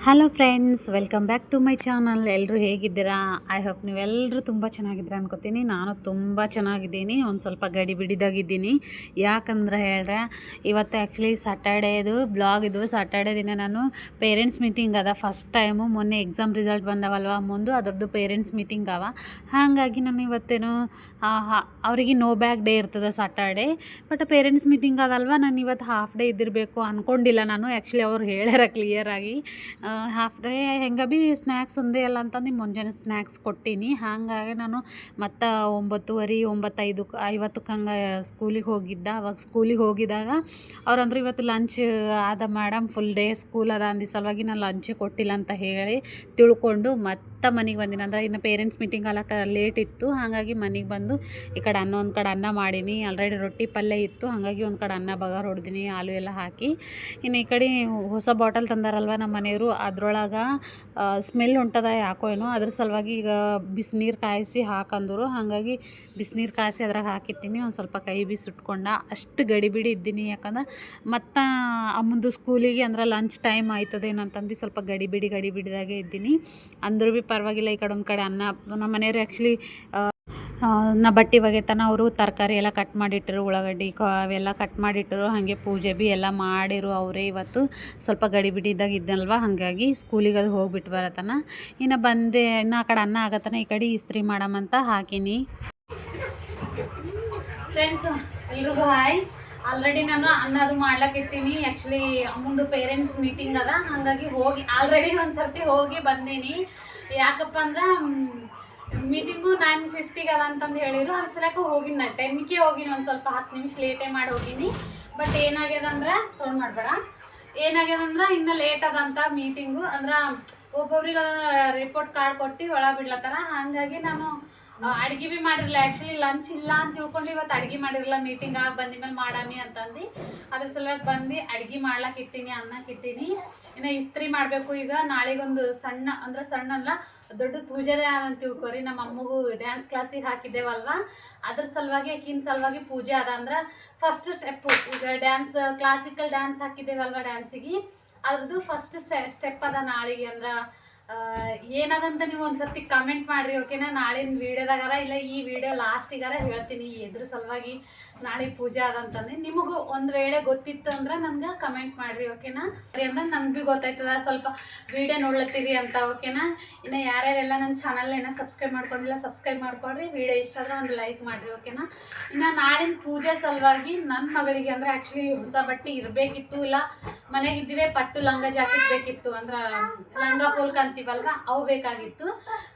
Hello friends welcome back to my channel ಎಲ್ಲರೂ ಹೇಗಿದ್ದೀರಾ? I hope ನೀವೆಲ್ಲರೂ ತುಂಬ ಚೆನ್ನಾಗಿದ್ದೀರಾ ಅನ್ಕೋತೀನಿ. ನಾನು ತುಂಬ ಚೆನ್ನಾಗಿದ್ದೀನಿ. ಒಂದು ಸ್ವಲ್ಪ ಗಡಿ ಬಿಡಿದಾಗಿದ್ದೀನಿ. ಯಾಕಂದ್ರೆ ಹೇಳ್ರೆ ಇವತ್ತು ಆ್ಯಕ್ಚುಲಿ ಸ್ಯಾಟರ್ಡೇದು ಬ್ಲಾಗ್ ಇದು. ಸ್ಯಾಟರ್ಡೇ ದಿನ ನಾನು ಪೇರೆಂಟ್ಸ್ ಮೀಟಿಂಗ್ ಅದ. ಫಸ್ಟ್ ಟೈಮು ಮೊನ್ನೆ ಎಕ್ಸಾಮ್ ರಿಸಲ್ಟ್ ಬಂದವಲ್ವ ಮುಂದೆ, ಅದರದ್ದು ಪೇರೆಂಟ್ಸ್ ಮೀಟಿಂಗ್ ಅವ. ಹಾಗಾಗಿ ನಾನು ಇವತ್ತೇನು ಅವರಿಗೆ ನೋ ಬ್ಯಾಗ್ ಡೇ ಇರ್ತದೆ ಸ್ಯಾಟರ್ಡೇ ಬಟ್ ಪೇರೆಂಟ್ಸ್ ಮೀಟಿಂಗ್ ಅದಲ್ವ? ನಾನು ಇವತ್ತು ಹಾಫ್ ಡೇ ಇದ್ದಿರಬೇಕು ಅಂದ್ಕೊಂಡಿಲ್ಲ ನಾನು. ಆ್ಯಕ್ಚುಲಿ ಅವ್ರು ಹೇಳ್ಯಾರ ಕ್ಲಿಯರಾಗಿ ಹಾಫ್ ಡೇ ಹೆಂಗೆ ಭೀ ಸ್ನ್ಯಾಕ್ಸ್ ಒಂದೇ ಅಲ್ಲ ಅಂತಂದು ಮುಂಜಾನೆ ಸ್ನ್ಯಾಕ್ಸ್ ಕೊಟ್ಟೀನಿ. ಹಾಗಾಗಿ ನಾನು ಮತ್ತು ಒಂಬತ್ತುವರೆ, ಒಂಬತ್ತೈದು ಐವತ್ತಕ್ಕೆ ಹಂಗೆ ಸ್ಕೂಲಿಗೆ ಹೋಗಿದ್ದ. ಅವಾಗ ಸ್ಕೂಲಿಗೆ ಹೋಗಿದಾಗ ಅವ್ರಂದ್ರೆ ಇವತ್ತು ಲಂಚ್ ಆದ ಮೇಡಮ್ ಫುಲ್ ಡೇ ಸ್ಕೂಲ್ ಅದ ಅಂದಿ ಸಲುವಾಗಿ ನಾನು ಲಂಚ್ ಕೊಟ್ಟಿಲ್ಲ ಅಂತ ಹೇಳಿ ತಿಳ್ಕೊಂಡು ಮತ್ತೆ ಮನೆಗೆ ಬಂದಿನಿ. ಅಂದ್ರೆ ಇನ್ನು ಪೇರೆಂಟ್ಸ್ ಮೀಟಿಂಗ್ ಅಲ್ಲಕ ಲೇಟ್ ಇತ್ತು. ಹಾಗಾಗಿ ಮನೆಗೆ ಬಂದು ಈ ಕಡೆ ಅನ್ನ ಒಂದು ಕಡೆ ಅನ್ನ ಮಾಡೀನಿ. ಆಲ್ರೆಡಿ ರೊಟ್ಟಿ ಪಲ್ಯ ಇತ್ತು. ಹಾಗಾಗಿ ಒಂದು ಕಡೆ ಅನ್ನ ಬಗಾರ ಹೊಡ್ದೀನಿ, ಆಲೂ ಎಲ್ಲ ಹಾಕಿ. ಇನ್ನು ಈ ಕಡೆ ಹೊಸ ಬಾಟಲ್ ತಂದಾರಲ್ವ ನಮ್ಮ ಮನೆಯವರು ಅದ್ರೊಳಗೆ ಸ್ಮೆಲ್ ಹೊಂಟದ ಯಾಕೋ ಏನೋ, ಅದ್ರ ಸಲುವಾಗಿ ಈಗ ಬಿಸಿನೀರು ಕಾಯಿಸಿ ಹಾಕಂದರು. ಹಾಗಾಗಿ ಬಿಸಿನೀರು ಕಾಯಿಸಿ ಅದ್ರಾಗ ಹಾಕಿಟ್ಟಿನಿ. ಒಂದು ಸ್ವಲ್ಪ ಕೈ ಬಿ ಸುಟ್ಕೊಂಡ ಅಷ್ಟು ಗಡಿಬಿಡಿ ಇದ್ದೀನಿ. ಯಾಕಂದ್ರೆ ಮತ್ತು ಅಮ್ಮಂದು ಸ್ಕೂಲಿಗೆ ಅಂದ್ರೆ ಲಂಚ್ ಟೈಮ್ ಆಯ್ತದೆ ಏನಂತಂದು ಸ್ವಲ್ಪ ಗಡಿಬಿಡಿ ಗಡಿಬಿಡಿದಾಗೆ ಇದ್ದೀನಿ. ಅಂದರೂ ಭೀ ಪರವಾಗಿಲ್ಲ ಈ ಕಡೆ ಒಂದು ಕಡೆ ಅನ್ನ, ನಮ್ಮ ಮನೆಯವ್ರು ಆ್ಯಕ್ಚುಲಿ ನಾ ಬಟ್ಟೆ ಒಗೆತನ ಅವರು ತರಕಾರಿ ಎಲ್ಲ ಕಟ್ ಮಾಡಿಟ್ಟರು, ಉಳ್ಳಾಗಡ್ಡಿ ಕಾ, ಅವೆಲ್ಲ ಕಟ್ ಮಾಡಿಟ್ಟರು, ಹಾಗೆ ಪೂಜೆ ಭೀ ಎಲ್ಲ ಮಾಡಿರು ಅವರೇ ಇವತ್ತು. ಸ್ವಲ್ಪ ಗಡಿಬಿಡಿದಾಗ ಇದ್ದಲ್ವ ಹಾಗಾಗಿ ಸ್ಕೂಲಿಗೆ ಅದು ಹೋಗ್ಬಿಟ್ಟು ಬರತನ. ಇನ್ನು ಬಂದೆ, ಇನ್ನು ಆ ಕಡೆ ಅನ್ನ ಆಗತ್ತನ ಈ ಕಡೆ ಇಸ್ತ್ರಿ ಮಾಡಮಂತ ಹಾಕೀನಿ. ಫ್ರೆಂಡ್ಸ್ ಎಲ್ರಿಗೂ ಹಾಯ್ ಆಲ್ರೆಡಿ ನಾನು ಅನ್ನದು ಮಾಡ್ಲಕ್ಕೆ ಇಟ್ಟೀನಿ. ಆ್ಯಕ್ಚುಲಿ ಅಮ್ಮಂದು ಪೇರೆಂಟ್ಸ್ ಮೀಟಿಂಗ್ ಅದ, ಹಾಗಾಗಿ ಹೋಗಿ ಆಲ್ರೆಡಿ ಒಂದು ಸರ್ತಿ ಹೋಗಿ ಬಂದೀನಿ. ಯಾಕಪ್ಪ ಅಂದ್ರೆ ಮೀಟಿಂಗು ನೈನ್ ಫಿಫ್ಟಿಗೆ ಅದ ಅಂತಂದು ಹೇಳಿದ್ರು. ಅದ್ರ ಸಲಕ್ಕೆ ಹೋಗಿನಿ ನಾನು ಟೆನ್ಗೆ ಹೋಗಿನಿ ಒಂದು ಸ್ವಲ್ಪ ಹತ್ತು ನಿಮಿಷ ಲೇಟೇ ಮಾಡಿ ಹೋಗಿನಿ. ಬಟ್ ಏನಾಗ್ಯದ ಅಂದ್ರೆ, ಸೌಂಡ್ ಮಾಡಬೇಡ. ಏನಾಗ್ಯದ ಅಂದ್ರೆ, ಇನ್ನು ಲೇಟ್ ಅದಂತ ಮೀಟಿಂಗು ಅಂದ್ರೆ, ಒಬ್ಬೊಬ್ರಿಗೆ ರಿಪೋರ್ಟ್ ಕಾರ್ಡ್ ಕೊಟ್ಟು ಒಳ ಬಿಡ್ಲತ್ತಾರ. ಹಾಗಾಗಿ ನಾನು ಅಡ್ಗೆ ಭೀ ಮಾಡಿರಲಿಲ್ಲ ಆ್ಯಕ್ಚುಲಿ ಲಂಚ್ ಇಲ್ಲ ಅಂತ ತಿಳ್ಕೊಂಡು ಇವತ್ತು ಅಡ್ಗೆ ಮಾಡಿರಲ್ಲ ಮೀಟಿಂಗ್ ಆಗಿ ಬಂದ ಮೇಲೆ ಮಾಡಾಮಿ ಅಂತಂದು. ಅದ್ರ ಸಲುವಾಗಿ ಬಂದು ಅಡ್ಗೆ ಮಾಡ್ಲಕ್ಕೆ ಇಟ್ಟೀನಿ ಅನ್ನಕ್ಕೆ ಇಟ್ಟೀನಿ. ಇನ್ನು ಇಸ್ತ್ರಿ ಮಾಡಬೇಕು ಈಗ. ನಾಳೆಗೊಂದು ಸಣ್ಣ, ಅಂದ್ರೆ ಸಣ್ಣ ಅಲ್ಲ ದೊಡ್ಡ ಪೂಜೆನೇ ಅಂತ ತಿಳ್ಕೊರಿ ನಮ್ಮ ಅಮ್ಮಗೂ ಡ್ಯಾನ್ಸ್ ಕ್ಲಾಸಿಗೆ ಹಾಕಿದ್ದೇವಲ್ವಾ? ಅದ್ರ ಸಲುವಾಗಿ ಆಕಿನ ಸಲುವಾಗಿ ಪೂಜೆ ಅದ ಅಂದ್ರೆ ಫಸ್ಟ್ ಸ್ಟೆಪ್ಪು ಈಗ ಡ್ಯಾನ್ಸ್ ಕ್ಲಾಸಿಕಲ್ ಡ್ಯಾನ್ಸ್ ಹಾಕಿದ್ದೇವಲ್ವ ಡ್ಯಾನ್ಸಿಗೆ ಅದ್ರದ್ದು ಫಸ್ಟ್ ಸ್ಟೆಪ್ ಅದ ನಾಳೆಗೆ ಅಂದ್ರೆ ಏನದಂತ ನೀವು ಒಂದ್ಸತಿ ಕಮೆಂಟ್ ಮಾಡಿರಿ ಓಕೆನಾ ನಾಳಿನ ವಿಡಿಯೋದಾಗಾರ ಇಲ್ಲ ಈ ವಿಡಿಯೋ ಲಾಸ್ಟಿಗಾರ ಹೇಳ್ತೀನಿ. ಎದ್ರ ಸಲುವಾಗಿ ನಾಳೆ ಪೂಜೆ ಅದಂತಂದ್ರೆ ನಿಮಗೂ ಒಂದ್ ವೇಳೆ ಗೊತ್ತಿತ್ತು ಅಂದ್ರೆ ನನ್ಗೆ ಕಮೆಂಟ್ ಮಾಡ್ರಿ ಓಕೆನಾ ಅಂದ್ರೆ ನನ್ಗೆ ಭೀ ಗೊತ್ತಾಯ್ತದ, ಸ್ವಲ್ಪ ವಿಡಿಯೋ ನೋಡ್ಲತ್ತೀರಿ ಅಂತ ಓಕೆನಾ ಇನ್ನು ಯಾರ್ಯಾರೆಲ್ಲ ನನ್ನ ಚಾನಲ್ ಏನೋ ಸಬ್ಸ್ಕ್ರೈಬ್ ಮಾಡ್ಕೊಂಡಿಲ್ಲ ಸಬ್ಸ್ಕ್ರೈಬ್ ಮಾಡ್ಕೊಡ್ರಿ ವಿಡಿಯೋ ಇಷ್ಟ ಆದ್ರೆ ಒಂದು ಲೈಕ್ ಮಾಡ್ರಿ ಓಕೆನಾ ಇನ್ನು ನಾಳಿನ ಪೂಜೆ ಸಲುವಾಗಿ ನನ್ನ ಮಗಳಿಗೆ ಅಂದ್ರೆ ಆ್ಯಕ್ಚುಲಿ ಹೊಸ ಬಟ್ಟೆ ಇರಬೇಕಿತ್ತು ಇಲ್ಲ ಮನೆಗಿದ್ದಿವೆ ಪಟ್ಟು ಲಂಗ ಜಾಕೆಟ್ ಬೇಕಿತ್ತು ಅಂದ್ರೆ ಲಂಗ ಪೋಲ್ಕ ಅಂತೀವಲ್ವ, ಅವು ಬೇಕಾಗಿತ್ತು.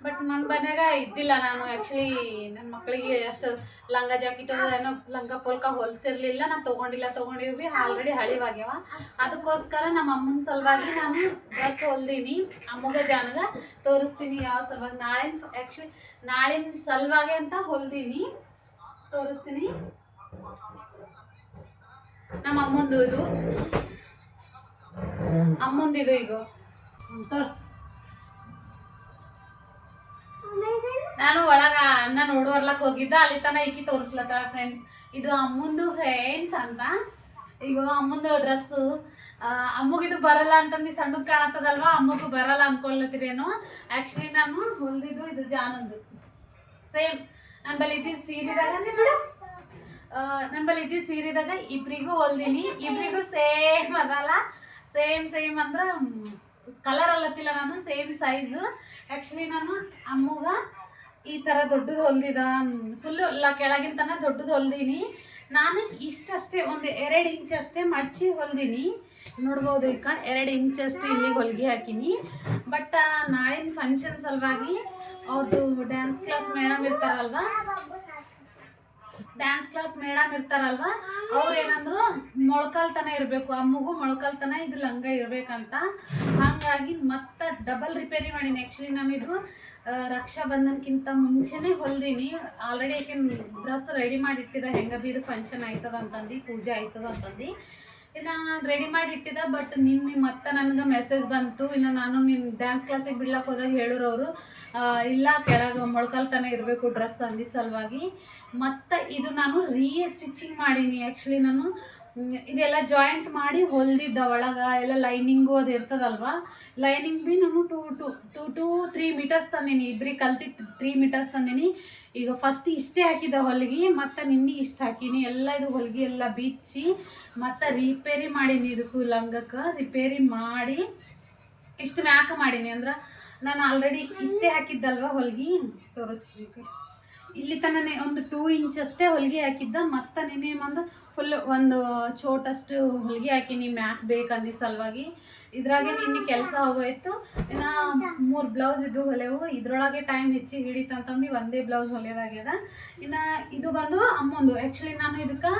ಬಟ್ ನನ್ನ ಮನ್ಯಾಗ ಇದ್ದಿಲ್ಲ ನಾನು ಆ್ಯಕ್ಚುಲಿ ನನ್ನ ಮಕ್ಕಳಿಗೆ ಅಷ್ಟು ಲಂಗ ಜಾಕೆಟ್ ಏನೋ ಲಂಗ ಪೋಲ್ಕ ಹೊಲ್ಸಿರ್ಲಿಲ್ಲ, ನಾನು ತಗೊಂಡಿಲ್ಲ ತೊಗೊಂಡಿರ್ವಿ ಆಲ್ರೆಡಿ ಹಳಿವಾಗ್ಯವ ಅದಕ್ಕೋಸ್ಕರ ನಮ್ಮ ಅಮ್ಮನ ಸಲುವಾಗಿ ನಾನು ಡ್ರೆಸ್ ಹೊಲ್ದೀನಿ. ಅಮ್ಮಗ ಜಾನಗ ತೋರಿಸ್ತೀನಿ ಯಾವ ಸಲುವಾಗಿ. ನಾಳಿನ ಆ್ಯಕ್ಚುಲಿ ನಾಳಿನ ಸಲುವಾಗಿ ಅಂತ ಹೊಲ್ದೀನಿ. ತೋರಿಸ್ತೀನಿ. ನಮ್ಮ ಅಮ್ಮಂದು ಇದು. ಅಮ್ಮಂದಿದು ಈಗ ತೋರ್ಸ್. ನಾನು ಒಳಗ ಅನ್ನ ನೋಡುವರ್ಲಕ್ ಹೋಗಿದ್ದ, ಅಲ್ಲಿ ತನ ಇಕ್ಕಿ ತೋರಿಸ್ಲತ್ತಾಳ ಫ್ರೆಂಡ್ಸ್ ಇದು ಅಮ್ಮಂದು ಫ್ರೆಂಡ್ಸ್ ಅಂತ. ಈಗ ಅಮ್ಮಂದು ಡ್ರೆಸ್ಸು ಅಮ್ಮಗಿದು ಬರಲ್ಲ ಅಂತಂದು ಸಣ್ಣದು ಕಾಣತ್ತದಲ್ವಾ? ಅಮ್ಮಗೂ ಬರಲ್ಲ ಅನ್ಕೊಳ್ಲತ್ತೀರೇನು ಆಕ್ಚುಲಿ ನಾನು ಹೊಲ್ದಿದ್ದು ಇದು ಜಾನಂದು. ಸೇಮ್ ನನ್ನ ಬಲ್ಲಿ ಇದ್ದಿದ್ದು ಸೀರೆದಾಗ ಬಿಡು. ನನ್ನ ಬಲ್ಲಿ ಇದ್ದಿದ್ದು ಸೀರೆದಾಗ ಇಬ್ರಿಗೂ ಹೊಲ್ದೀನಿ. ಇಬ್ರಿಗೂ ಸೇಮ್ ಅದಲ್ಲ. ಸೇಮ್ ಸೇಮ್ ಅಂದ್ರೆ ಕಲರ್ ಅಲ್ಲತ್ತಿಲ್ಲ ನಾನು, ಸೇಮ್ ಸೈಜ್ ಆ್ಯಕ್ಚುಲಿ ನಾನು ಅಮ್ಮಗ ಈ ಥರ ದೊಡ್ಡದು ಹೊಲ್ದಿದ ಫುಲ್ಲು ಲ ಕೆಳಗಿನ ದೊಡ್ಡದು ಹೊಲ್ದೀನಿ. ನಾನು ಇಷ್ಟಷ್ಟೇ ಒಂದು ಎರಡು ಇಂಚ್ ಅಷ್ಟೇ ಮಡಚಿ ಹೊಲ್ದೀನಿ. ನೋಡ್ಬೋದು ಈಗ, ಎರಡು ಇಂಚ್ ಅಷ್ಟು ಇಲ್ಲಿ ಹೊಲಿಗೆ ಹಾಕೀನಿ. ಬಟ್ ನಾಳಿನ ಫಂಕ್ಷನ್ ಸಲುವಾಗಿ ಅವ್ರದ್ದು ಡ್ಯಾನ್ಸ್ ಕ್ಲಾಸ್ ಮೇಡಮ್ ಇರ್ತಾರಲ್ವಾ ಡ್ಯಾನ್ಸ್ ಕ್ಲಾಸ್ ಮೇಡಮ್ ಇರ್ತಾರಲ್ವಾ? ಅವ್ರು ಏನಂದ್ರು ಮೊಳ್ಕಾಲ್ತನ ಇರಬೇಕು ಆ ಮಗು ಮೊಳ್ಕಲ್ತನ ಇದು ಲಂಗ ಇರಬೇಕಂತ. ಹಾಗಾಗಿ ಮತ್ತೆ ಡಬಲ್ ರಿಪೇರಿ ಮಾಡೀನಿ. ಆ್ಯಕ್ಚುಲಿ ನಾನು ಇದು ರಕ್ಷಾ ಬಂಧನ್ಕಿಂತ ಮುಂಚೆನೇ ಹೊಲ್ದೀನಿ. ಆಲ್ರೆಡಿ ಯಾಕೆ ಡ್ರೆಸ್ ರೆಡಿ ಮಾಡಿ ಹೆಂಗೆ ಹೆಂಗ ಬಿ ಇದು ಫಂಕ್ಷನ್ ಆಯ್ತದ ಅಂತಂದು ಪೂಜೆ ಆಯ್ತದ ಅಂತಂದು ಇನ್ನು ರೆಡಿ ಮಾಡಿ ಇಟ್ಟಿದ್ದೆ ಬಟ್ ನಿಮ್ಮ ಮತ್ತೆ ನನಗೆ ಮೆಸೇಜ್ ಬಂತು. ಇನ್ನು ನಾನು ನಿಮ್ಮ ಡ್ಯಾನ್ಸ್ ಕ್ಲಾಸಿಗೆ ಬಿಡ್ಲಕ್ಕೆ ಹೋದಾಗ ಹೇಳೋರವರು ಇಲ್ಲ ಕೆಳಗೆ ಮೊಳ್ಕಲ್ತನ ಇರಬೇಕು ಡ್ರೆಸ್ ಅಂದಿ ಸಲುವಾಗಿ. ಮತ್ತು ಇದು ನಾನು ರೀ ಸ್ಟಿಚಿಂಗ್ ಮಾಡೀನಿ. ಆ್ಯಕ್ಚುಲಿ ನಾನು ಇದೆಲ್ಲ ಜಾಯಿಂಟ್ ಮಾಡಿ ಹೊಲ್ದಿದ್ದ ಒಳಗೆ ಎಲ್ಲ ಲೈನಿಂಗು ಅದು ಇರ್ತದಲ್ವಾ? ಲೈನಿಂಗ್ ಬಿ ನಾನು two to two to three metres ತಂದೀನಿ. ಇಬ್ರಿಗೆ ಕಲ್ತಿ ತ್ರೀ ಮೀಟರ್ಸ್ ತಂದೀನಿ. ಈಗ ಫಸ್ಟ್ ಇಷ್ಟೇ ಹಾಕಿದ ಹೊಲಿಗೆ, ಮತ್ತು ನಿನ್ನೆ ಇಷ್ಟು ಹಾಕೀನಿ. ಎಲ್ಲ ಇದು ಹೊಲಿಗೆ ಎಲ್ಲ ಬಿಚ್ಚಿ, ಮತ್ತು ರಿಪೇರಿ ಮಾಡೀನಿ ಇದಕ್ಕೂ ಲಂಗಕ್ಕೆ. ರಿಪೇರಿ ಮಾಡಿ ಇಷ್ಟು ಮ್ಯಾಕ ಮಾಡೀನಿ ಅಂದ್ರೆ ನಾನು ಆಲ್ರೆಡಿ ಇಷ್ಟೇ ಹಾಕಿದ್ದಲ್ವ ಹೊಲಿಗೆ? ತೋರಿಸ್ಬೇಕು. ಇಲ್ಲಿ ತನನೇ ಒಂದು ಟೂ ಇಂಚ್ ಅಷ್ಟೇ ಹೊಲಿಗೆ ಹಾಕಿದ್ದ, ಮತ್ತೆ ನೆನೆ ಒಂದು ಫುಲ್ ಒಂದು ಚೋಟಷ್ಟು ಹೊಲಿಗೆ ಹಾಕಿನಿ ಮ್ಯಾಕ್ ಬೇಕಂದಿ ಸಲುವಾಗಿ. ಇದ್ರಾಗೆ ನಿನ್ನೆ ಕೆಲಸ ಹೋಗೋಯ್ತು ಇನ್ನು ಮೂರು ಬ್ಲೌಸ್ ಇದು ಹೊಲೆವು. ಇದ್ರೊಳಗೆ ಟೈಮ್ ಹೆಚ್ಚಿಗೆ ಹಿಡಿತಂತಂದು ಒಂದೇ ಬ್ಲೌಸ್ ಹೊಲಿಯೋದಾಗ್ಯದ. ಇನ್ನು ಇದು ಬಂದು ಅಮ್ಮಂದು. ಆ್ಯಕ್ಚುಲಿ ನಾನು ಇದಕ್ಕೆ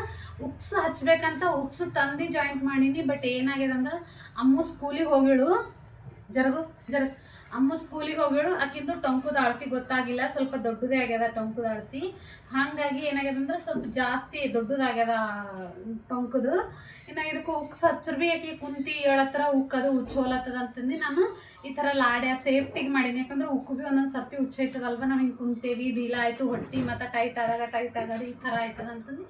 ಉಪ್ಸ್ ಹಚ್ಬೇಕಂತ ಉಪ್ಸು ತಂದು ಜಾಯಿಂಟ್ ಮಾಡೀನಿ ಬಟ್ ಏನಾಗ್ಯದಂದ್ರೆ ಅಮ್ಮ ಸ್ಕೂಲಿಗೆ ಹೋಗಿಳು. ಜರಗು ಜರ ಅಮ್ಮ ಸ್ಕೂಲಿಗೆ ಹೋಗಿಳು ಆಕಿಂದು ಟೊಂಕದ ಅಳತಿ ಗೊತ್ತಾಗಿಲ್ಲ, ಸ್ವಲ್ಪ ದೊಡ್ಡದೇ ಆಗ್ಯದ ಟೊಂಕದ ಅಳತಿ ಹಾಗಾಗಿ ಏನಾಗ್ಯದ ಅಂದ್ರೆ ಸ್ವಲ್ಪ ಜಾಸ್ತಿ ದೊಡ್ಡದಾಗ್ಯದ ಟೊಂಕದು. ಇನ್ನು ಇದಕ್ಕೆ ಉಕ್ಕು ಹಚ್ಚರ್ ಬಿ ಆಕಿ ಕುಂತಿ ಹೇಳತ್ರ ಉಕ್ಕದು ಉಚ್ಚೋಲತ್ತದ ಅಂತಂದು ನಾನು ಈ ಥರ ಲಾಡ್ಯ ಸೇಫ್ಟಿಗೆ ಮಾಡೀನಿ. ಯಾಕಂದ್ರೆ ಉಕ್ಕು ಬಿ ಒಂದೊಂದು ಸರ್ತಿ ಹುಚ್ಚೈತದಲ್ವ ನಾವು ಹಿಂಗೆ ಕುಂತೇವಿ ಡೀಲ ಆಯಿತು ಹೊಟ್ಟಿ ಮತ್ತು ಟೈಟ್ ಆದಾಗ ಟೈಟ್ ಆಗದ ಈ ಥರ ಆಯ್ತದ ಅಂತಂದು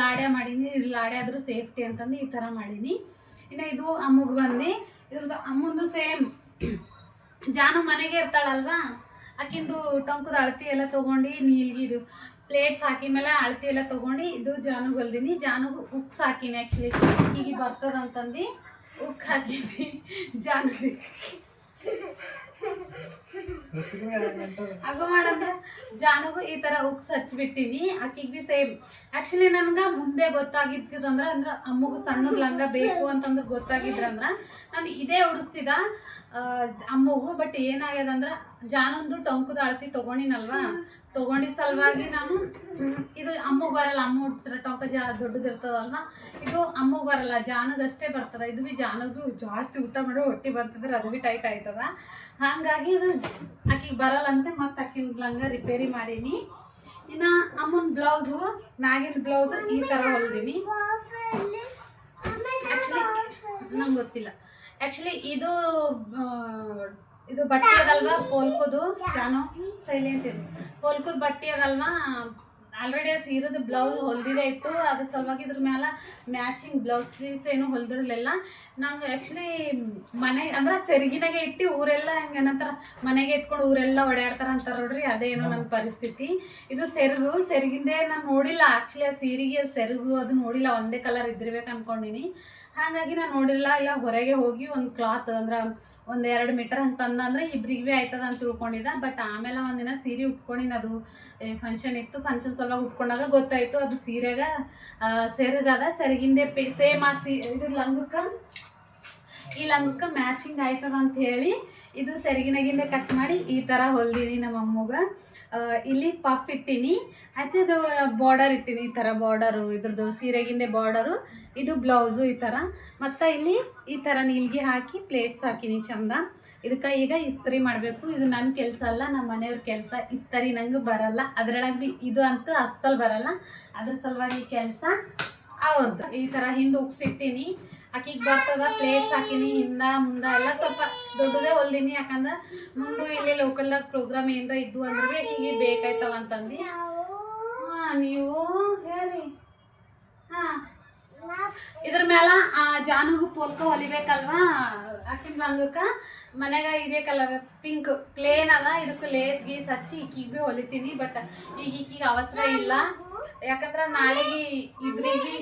ಲಾಡ್ಯ ಮಾಡೀನಿ. ಇದು ಲಾಡ್ಯ ಸೇಫ್ಟಿ ಅಂತಂದು ಈ ಥರ ಮಾಡೀನಿ. ಇನ್ನು ಇದು ಅಮ್ಮಗೆ ಬಂದು. ಇದ್ರದ್ದು ಅಮ್ಮಂದು ಸೇಮ್. ಜಾನು ಮನೆಗೆ ಇರ್ತಾಳಲ್ವಾ? ಆಕಿಂದು ಟೊಂಕದ ಅಳತಿ ಎಲ್ಲ ತೊಗೊಂಡು, ನೀಲ್ಗೆ ಇದು ಪ್ಲೇಟ್ಸ್ ಹಾಕಿ ಮೇಲೆ ಅಳತಿ ಎಲ್ಲ ತೊಗೊಂಡು, ಇದು ಜಾನುಗೆ ಹೊಲ್ದೀನಿ ಜಾನುಗೆ ಉಕ್ಸ್ ಹಾಕಿನಿ ಆ್ಯಕ್ಚುಲಿ ಹೀಗೆ ಬರ್ತದಂತಂದು ಉಕ್ ಹಾಕಿದ್ವಿ ಜಾನು ಅಗೋ ಮಾಡಂದ್ರೆ ಜಾನುಗೂ ಈ ಥರ ಉಕ್ಸ್ ಹಚ್ಬಿಟ್ಟಿನಿ ಆಕಿಗೆ ಬಿ ಸೇಮ್ ಆ್ಯಕ್ಚುಲಿ ನನ್ಗೆ ಮುಂದೆ ಗೊತ್ತಾಗಿತ್ತದಂದ್ರೆ ಅಂದ್ರೆ ಅಮ್ಮಗೂ ಸಣ್ಣಗೆ ಲಂಗ ಬೇಕು ಅಂತಂದ್ರೆ ಗೊತ್ತಾಗಿದ್ರಂದ್ರೆ, ನಾನು ಇದೇ ಉಡಿಸ್ತಿದ್ದ ಅಮ್ಮಗೂ ಬಟ್ ಏನಾಗ್ಯದ ಅಂದ್ರೆ ಜಾನೊಂದು ಟೊಂಕದ ಅಳತಿ ತೊಗೊಂಡಿನಲ್ವಾ? ತೊಗೊಂಡಿ ಸಲುವಾಗಿ ನಾನು ಇದು ಅಮ್ಮಗೆ ಬರಲ್ಲ, ಅಮ್ಮ ಹುಡ್ಸ್ರ ಟೊಂಕ ಜಾ ದೊಡ್ಡದಿರ್ತದಲ್ಲ ಇದು ಅಮ್ಮಗೆ ಬರಲ್ಲ, ಜಾನಗಷ್ಟೇ ಬರ್ತದ. ಇದು ಬಿ ಜಾನಗೂ ಜಾಸ್ತಿ ಊಟ ಮಾಡೋ ಹೊಟ್ಟೆ ಬರ್ತದ್ರೆ ಅದು ಬಿ ಟೈಟ್ ಆಯ್ತದ. ಹಾಗಾಗಿ ಇದು ಆಕಿಗೆ ಬರಲ್ಲ ಅಂತ ಮತ್ತೆ ಅಕ್ಕಿ ಲಂಗ ರಿಪೇರಿ ಮಾಡೀನಿ. ಇನ್ನು ಅಮ್ಮನ ಬ್ಲೌಸು ನಾಗಿನ ಬ್ಲೌಸು ಈ ಥರ ಹೊಲ್ದೀನಿ. ಆ್ಯಕ್ಚುಲಿ ನಂಗೆ ಗೊತ್ತಿಲ್ಲ. ಆ್ಯಕ್ಚುಲಿ ಇದು ಇದು ಬಟ್ಟೆ ಅದಲ್ವಾ? ಪೋಲ್ಕೋದು ನಾನು ಸೈಲೆಂಟ್ ಇದು ಪೋಲ್ಕೋದ್ ಬಟ್ಟೆ ಅದಲ್ವಾ? ಆಲ್ರೆಡಿ ಸೀರೆದು ಬ್ಲೌಸ್ ಹೊಲ್ದಿದೆ ಇತ್ತು. ಅದ್ರ ಸಲುವಾಗಿ ಇದ್ರ ಮೇಲೆ ಮ್ಯಾಚಿಂಗ್ ಬ್ಲೌಸ್ ಪೀಸ್ ಏನು ಹೊಲ್ದಿರಲಿಲ್ಲ. ನಂಗೆ ಆ್ಯಕ್ಚುಲಿ ಮನೆ, ಅಂದ್ರೆ ಸೆರಗಿನಾಗೆ ಇಟ್ಟು ಊರೆಲ್ಲ ಹಿಂಗೆ ಮನೆಗೆ ಇಟ್ಕೊಂಡು ಊರೆಲ್ಲ ಓಡಾಡ್ತಾರ ಅಂತಾರ ನೋಡ್ರಿ, ಅದೇನೋ ನನ್ನ ಪರಿಸ್ಥಿತಿ. ಇದು ಸೆರಗು, ಸೆರಗಿಂದೇ ನಾನು ನೋಡಿಲ್ಲ. ಆ್ಯಕ್ಚುಲಿ ಆ ಸೀರೆಗೆ ಸೆರಗು ಅದು ನೋಡಿಲ್ಲ. ಒಂದೇ ಕಲರ್ ಇದ್ದಿರ್ಬೇಕು ಅನ್ಕೊಂಡಿನಿ ಹಾಗಾಗಿ ನಾನು ನೋಡಿಲ್ಲ. ಇಲ್ಲ, ಹೊರಗೆ ಹೋಗಿ ಒಂದು ಕ್ಲಾತ್ ಅಂದ್ರೆ ಒಂದು ಎರಡು ಮೀಟರ್ ಅಂತ ತಂದಂದ್ರೆ ಇಬ್ರಿಗೆ ಭೀ ಆಯ್ತದ ಅಂತ ತಿಳ್ಕೊಂಡಿದ್ದ. ಬಟ್ ಆಮೇಲೆ ಒಂದಿನ ಸೀರೆ ಉಟ್ಕೊಂಡಿನ. ಅದು ಫಂಕ್ಷನ್ ಇತ್ತು. ಫಂಕ್ಷನ್ ಸಲುವಾಗಿ ಉಟ್ಕೊಂಡಾಗ ಗೊತ್ತಾಯ್ತು. ಅದು ಸೀರೆಗ ಸೆರಗದ. ಸೆರಗಿಂದೆ ಪೇ ಸೇಮ್ ಆ ಸೀ, ಇದು ಲಂಗಕ್ಕೆ? ಈ ಲಂಗಕ್ಕೆ ಮ್ಯಾಚಿಂಗ್ ಆಯ್ತದ ಅಂತ ಹೇಳಿ, ಇದು ಸೆರಗಿನಾಗಿಂದ ಕಟ್ ಮಾಡಿ ಈ ಥರ ಹೊಲ್ದೀನಿ ನಮ್ಮ ಅಮ್ಮಗ ಇಲ್ಲಿ ಪಫ್ ಇಟ್ಟೀನಿ. ಆಯ್ತು ಇದು ಬಾರ್ಡರ್ ಇಟ್ಟೀನಿ, ಈ ಥರ ಬಾರ್ಡರು ಇದ್ರದ್ದು ಸೀರೆಗಿಂದೆ ಬಾರ್ಡರು ಇದು ಬ್ಲೌಸು ಈ ಥರ ಮತ್ತು ಇಲ್ಲಿ ಈ ಥರ ನೀಲ್ಗೆ ಹಾಕಿ ಪ್ಲೇಟ್ಸ್ ಹಾಕಿನಿ ಚಂದ. ಇದಕ್ಕೆ ಈಗ ಇಸ್ತ್ರಿ ಮಾಡಬೇಕು. ಇದು ನನ್ನ ಕೆಲಸ ಅಲ್ಲ ನಮ್ಮ ಮನೆಯವ್ರ ಕೆಲಸ. ಇಸ್ತ್ರಿ ನಂಗೆ ಬರಲ್ಲ. ಅದರೊಳಗೆ ಬಿ ಇದು ಅಂತೂ ಅಸ್ಸಲ್ ಬರಲ್ಲ. ಅದ್ರ ಸಲುವಾಗಿ ಕೆಲಸ ಹೌದು ಈ ಥರ ಹಿಂದೆ ಉಗ್ಸಿಟ್ಟಿನಿ ಆಕಿಗೆ ಬರ್ತದ ಪ್ಲೇಟ್ಸ್ ಹಾಕಿನಿ ಹಿಂದ ಮುಂದ ಎಲ್ಲ ಸ್ವಲ್ಪ ದೊಡ್ಡದೇ ಹೊಲ್ದಿನಿ, ಯಾಕಂದ್ರೆ ಮುಂದೆ ಇಲ್ಲಿ ಲೋಕಲ್ದಾಗ ಪ್ರೋಗ್ರಾಮ್ ಏನಾರ ಇದ್ದು ಅಂದ್ರೆ ಭೀ ಆಕಿಗೆ ಬೇಕಾಯ್ತವ ಅಂತಂದು. ನೀವು ಹೇಳಿ ಹಾಂ. ಇದ್ರ ಮೇಲೆ ಆ, ಜಾನುಗು ಪೋಲ್ಕ ಹೊಲಿಬೇಕಲ್ವಾ? ಆಕಿನ ಬಂಗಕ್ಕ ಮನೆಗ ಇದೇ ಕಲರ್ ಪಿಂಕ್ ಪ್ಲೇನ್ ಅದ, ಇದಕ್ಕೆ ಲೇಸ್ ಗೀಸ್ ಹಚ್ಚಿ ಈಕಿಗೆ ಭೀ ಹೊಲಿತೀನಿ ಬಟ್ ಈಗ ಈಕಿಗೆ ಅವಸರ ಇಲ್ಲ. ಯಾಕಂದ್ರೆ ನಾಳೆಗೆ ಇಬ್ರಿಗೆ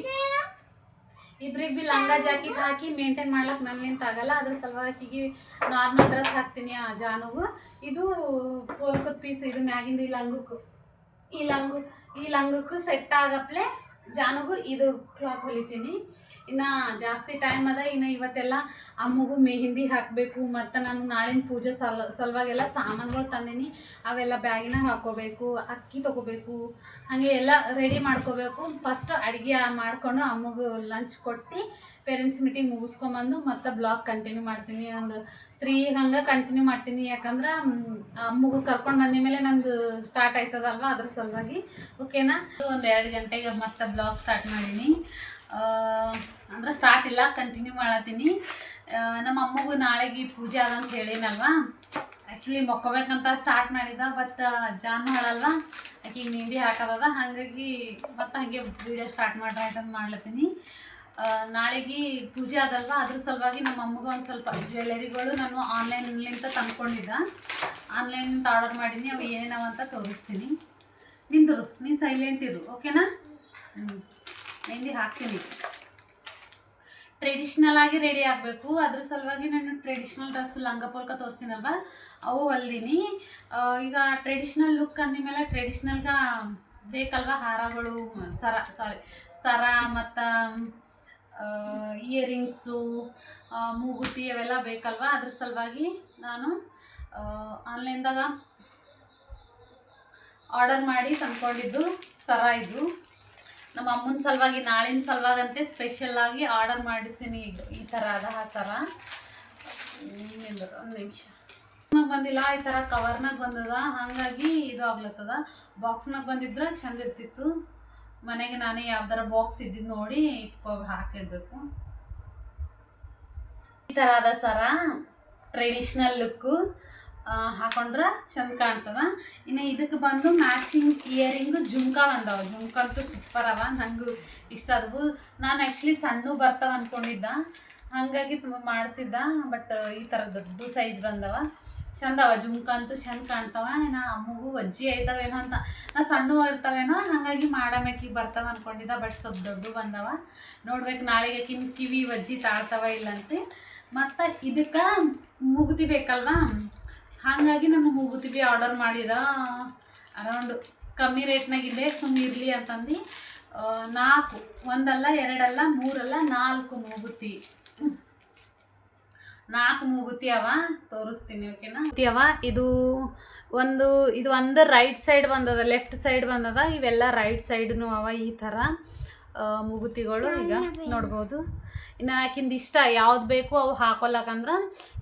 ಇಬ್ರಿಗೆ ಬಿ ಲಂಗ ಜಾಕೆಟ್ ಹಾಕಿ ಮೇಂಟೈನ್ ಮಾಡ್ಲಕ್ಕೆ ನನ್ನಿಂತ ಆಗಲ್ಲ. ಅದ್ರ ಸಲುವಾಗಿ ನಾರ್ಮಲ್ ಡ್ರೆಸ್ ಹಾಕ್ತೀನಿ ಆ ಜಾನುಗು ಇದು ಪೋಲ್ಕದ ಪೀಸ್ ಇದು ಮ್ಯಾಗಿಂದು ಈ ಲಂಗಕ್ಕೆ ಈ ಲಂಗು. ಈ ಲಂಗಕ್ಕೂ ಸೆಟ್ ಆಗಪ್ಲೆ ಜಾನುಗು ಇದು ಕ್ಲಾತ್ ಹೊಲಿತೀನಿ. ಇನ್ನು ಜಾಸ್ತಿ ಟೈಮ್ ಅದ, ಇನ್ನು ಇವತ್ತೆಲ್ಲ ಅಮ್ಮಗೂ ಮೆಹಿಂದಿ ಹಾಕಬೇಕು, ಮತ್ತು ನಾನು ನಾಳಿನ ಪೂಜೆ ಸಲ, ಸಲುವಾಗೆಲ್ಲ ಸಾಮಾನುಗಳು ತಂದೀನಿ, ಅವೆಲ್ಲ ಬ್ಯಾಗಿನಾಗ ಹಾಕೋಬೇಕು, ಅಕ್ಕಿ ತೊಗೋಬೇಕು, ಹಾಗೆ ಎಲ್ಲ ರೆಡಿ ಮಾಡ್ಕೋಬೇಕು. ಫಸ್ಟ್ ಅಡುಗೆ ಮಾಡ್ಕೊಂಡು ಅಮ್ಮಗೂ ಲಂಚ್ ಕೊಟ್ಟು ಪೇರೆಂಟ್ಸ್ ಮೀಟಿಂಗ್ ಮುಗಿಸ್ಕೊಂಬಂದು ಮತ್ತೆ ಬ್ಲಾಗ್ ಕಂಟಿನ್ಯೂ ಮಾಡ್ತೀನಿ. ಒಂದು ತ್ರೀ ಹಂಗೆ ಕಂಟಿನ್ಯೂ ಮಾಡ್ತೀನಿ. ಯಾಕಂದ್ರೆ ಅಮ್ಮಗೂ ಕರ್ಕೊಂಡು ಬಂದ ಮೇಲೆ ನಂದು ಸ್ಟಾರ್ಟ್ ಆಯ್ತದಲ್ವ ಅದ್ರ ಸಲುವಾಗಿ. ಓಕೆನಾ ಒಂದು ಎರಡು ಗಂಟೆಗೆ ಮತ್ತೆ ಬ್ಲಾಗ್ ಸ್ಟಾರ್ಟ್ ಮಾಡೀನಿ. ಅಂದ್ರೆ ಸ್ಟಾರ್ಟ್ ಇಲ್ಲ ಕಂಟಿನ್ಯೂ ಮಾಡತ್ತೀನಿ. ನಮ್ಮ ಅಮ್ಮಗೂ ನಾಳೆಗೆ ಪೂಜೆ ಅದ ಅಂತ ಹೇಳಿನಲ್ವಾ? ಆ್ಯಕ್ಚುಲಿ ಮೊಕ್ಕೋಬೇಕಂತ ಸ್ಟಾರ್ಟ್ ಮಾಡಿದ ಬಟ್ ಜಾನು ಹೇಳಲ್ಲ ಆಕೆಗೆ ಮೆಹಂದಿ ಹಾಕೋದದ ಹಾಗಾಗಿ ಮತ್ತೆ ಹಾಗೆ ವಿಡಿಯೋ ಸ್ಟಾರ್ಟ್ ಮಾಡ್ರೆ ಅಂತ ಮಾಡ್ಲತ್ತೀನಿ. ನಾಳೆಗೆ ಪೂಜೆ ಅದಲ್ವ? ಅದ್ರ ಸಲುವಾಗಿ ನಮ್ಮ ಅಮ್ಮಗೂ ಒಂದು ಸ್ವಲ್ಪ ಜ್ಯುವೆಲ್ಲರಿಗಳು ನಾನು ಆನ್ಲೈನ್ಲಿಂದ ತಂದ್ಕೊಂಡಿದ್ದ. ಆನ್ಲೈನ್ ಆರ್ಡರ್ ಮಾಡೀನಿ, ಅವು ಏನೇನವ ಅಂತ ತೋರಿಸ್ತೀನಿ. ನಿಂದರು, ನೀನು ಸೈಲೆಂಟ್ ಇರು ಓಕೆನಾ ಹ್ಞೂ ಮೆಹಂದಿ ಹಾಕ್ತೀನಿ. ಟ್ರೆಡಿಷ್ನಲ್ ಆಗಿ ರೆಡಿ ಆಗಬೇಕು. ಅದ್ರ ಸಲುವಾಗಿ ನಾನು ಟ್ರೆಡಿಷ್ನಲ್ ಡ್ರೆಸ್ ಲಂಗ ಪೋಲ್ಕ ತೋರಿಸಿನಲ್ವ? ಅವು ಹೊಲ್ದೀನಿ. ಈಗ ಟ್ರೆಡಿಷ್ನಲ್ ಲುಕ್ ಅಂದಿದ್ಮೇಲೆ ಟ್ರೆಡಿಷ್ನಲ್ಗ ಬೇಕಲ್ವ? ಹಾರಗಳು, ಸರ ಸಾರಿ ಸರ ಮತ್ತು ಇಯರಿಂಗ್ಸು ಮೂಗುತಿ ಅವೆಲ್ಲ ಬೇಕಲ್ವ? ಅದ್ರ ಸಲುವಾಗಿ ನಾನು ಆನ್ಲೈನ್ದಾಗ ಆರ್ಡರ್ ಮಾಡಿ ತಂದ್ಕೊಂಡಿದ್ದು ಸರ ಇದು. ನಮ್ಮ ಅಮ್ಮನ ಸಲುವಾಗಿ, ನಾಳಿನ ಸಲುವಾಗಂತೆ ಸ್ಪೆಷಲ್ ಆಗಿ ಆರ್ಡರ್ ಮಾಡಿಸಿನಿ ಈಗ ಈ ಥರ ಅದ ಆ ಸರ ಒಂದು ನಿಮಿಷ. ಬಂದಿಲ್ಲ, ಈ ಥರ ಕವರ್ನಾಗ ಬಂದದ. ಹಾಗಾಗಿ ಇದು ಆಗ್ಲತ್ತದ. ಬಾಕ್ಸ್ನಾಗ ಬಂದಿದ್ರೆ ಚಂದ ಇರ್ತಿತ್ತು. ಮನೆಗೆ ನಾನೇ ಯಾವ್ದಾರ ಬಾಕ್ಸ್ ಇದ್ದಿದ್ದು ನೋಡಿ ಇಟ್ಕೊ ಹಾಕಿಡ್ಬೇಕು ಈ ಥರ ಅದ ಸರ ಟ್ರೆಡಿಷ್ನಲ್ ಲುಕ್ಕು ಹಾಕೊಂಡ್ರೆ ಚಂದ ಕಾಣ್ತದ. ಇನ್ನು ಇದಕ್ಕೆ ಬಂದು ಮ್ಯಾಚಿಂಗ್ ಇಯರಿಂಗು ಜುಮ್ಕಾ ಬಂದವ. ಜುಮ್ಕಾ ಅಂತೂ ಸೂಪರ್ ಅವ. ನಂಗೂ ಇಷ್ಟ ಅದವು ನಾನು ಆ್ಯಕ್ಚುಲಿ ಸಣ್ಣ ಬರ್ತಾವ ಅಂದ್ಕೊಂಡಿದ್ದ ಹಾಗಾಗಿ ತುಂಬ ಮಾಡಿಸಿದ್ದ. ಬಟ್ ಈ ಥರ ಸೈಜ್ ಬಂದವ. ಚಂದವ ಜುಮ್ಕಾ ಅಂತೂ ಚಂದ ಕಾಣ್ತಾವ. ನಾ ಅಮ್ಮಗೂ ಅಜ್ಜಿ ಆಯ್ತವೇನೋ ಅಂತ. ನಾ ಸಣ್ಣ ಇರ್ತಾವೇನೋ, ಹಾಗಾಗಿ ಮಾಡಮೇಕಿ ಬರ್ತಾವ ಅಂದ್ಕೊಂಡಿದ್ದ ಬಟ್ ಸ್ವಲ್ಪ ದೊಡ್ಡ ಬಂದವ. ನೋಡ್ಬೇಕು ನಾಳೆಗೆ ಕಿನ್ ಕಿವಿ ಅಜ್ಜಿ ತಾಳ್ತವ ಇಲ್ಲಂತೆ. ಮತ್ತು ಇದಕ್ಕೆ ಮುಗ್ದಿ ಬೇಕಲ್ವಾ? ಹಾಗಾಗಿ ನಾನು ಮೂಗುತಿ ಬಿ ಆರ್ಡರ್ ಮಾಡಿದ ಅರೌಂಡ್ ಕಮ್ಮಿ ರೇಟ್ನಾಗಿದೆ ಸುಮ್ಮನೆ ಇರಲಿ ಅಂತಂದು. ನಾಲ್ಕು, ಒಂದಲ್ಲ, ಎರಡಲ್ಲ, ಮೂರಲ್ಲ, ನಾಲ್ಕು ಮೂಗುತಿ. ನಾಲ್ಕು ಮೂಗುತಿ ಅವ, ತೋರಿಸ್ತೀನಿ ಓಕೆನಾ ಅವ, ಇದು ಒಂದು ಇದು ಒಂದು ರೈಟ್ ಸೈಡ್ ಬಂದದ ಲೆಫ್ಟ್ ಸೈಡ್ ಬಂದದ, ಇವೆಲ್ಲ ರೈಟ್ ಸೈಡ್ನು ಅವ ಈ ಥರ ಮೂಗುತಿಗಳು ಈಗ ನೋಡ್ಬೋದು. ಇನ್ನು ಆಕಿಂದ ಇಷ್ಟ ಯಾವ್ದು ಬೇಕು ಅವು ಹಾಕೊಲ್ಲಕಂದ್ರೆ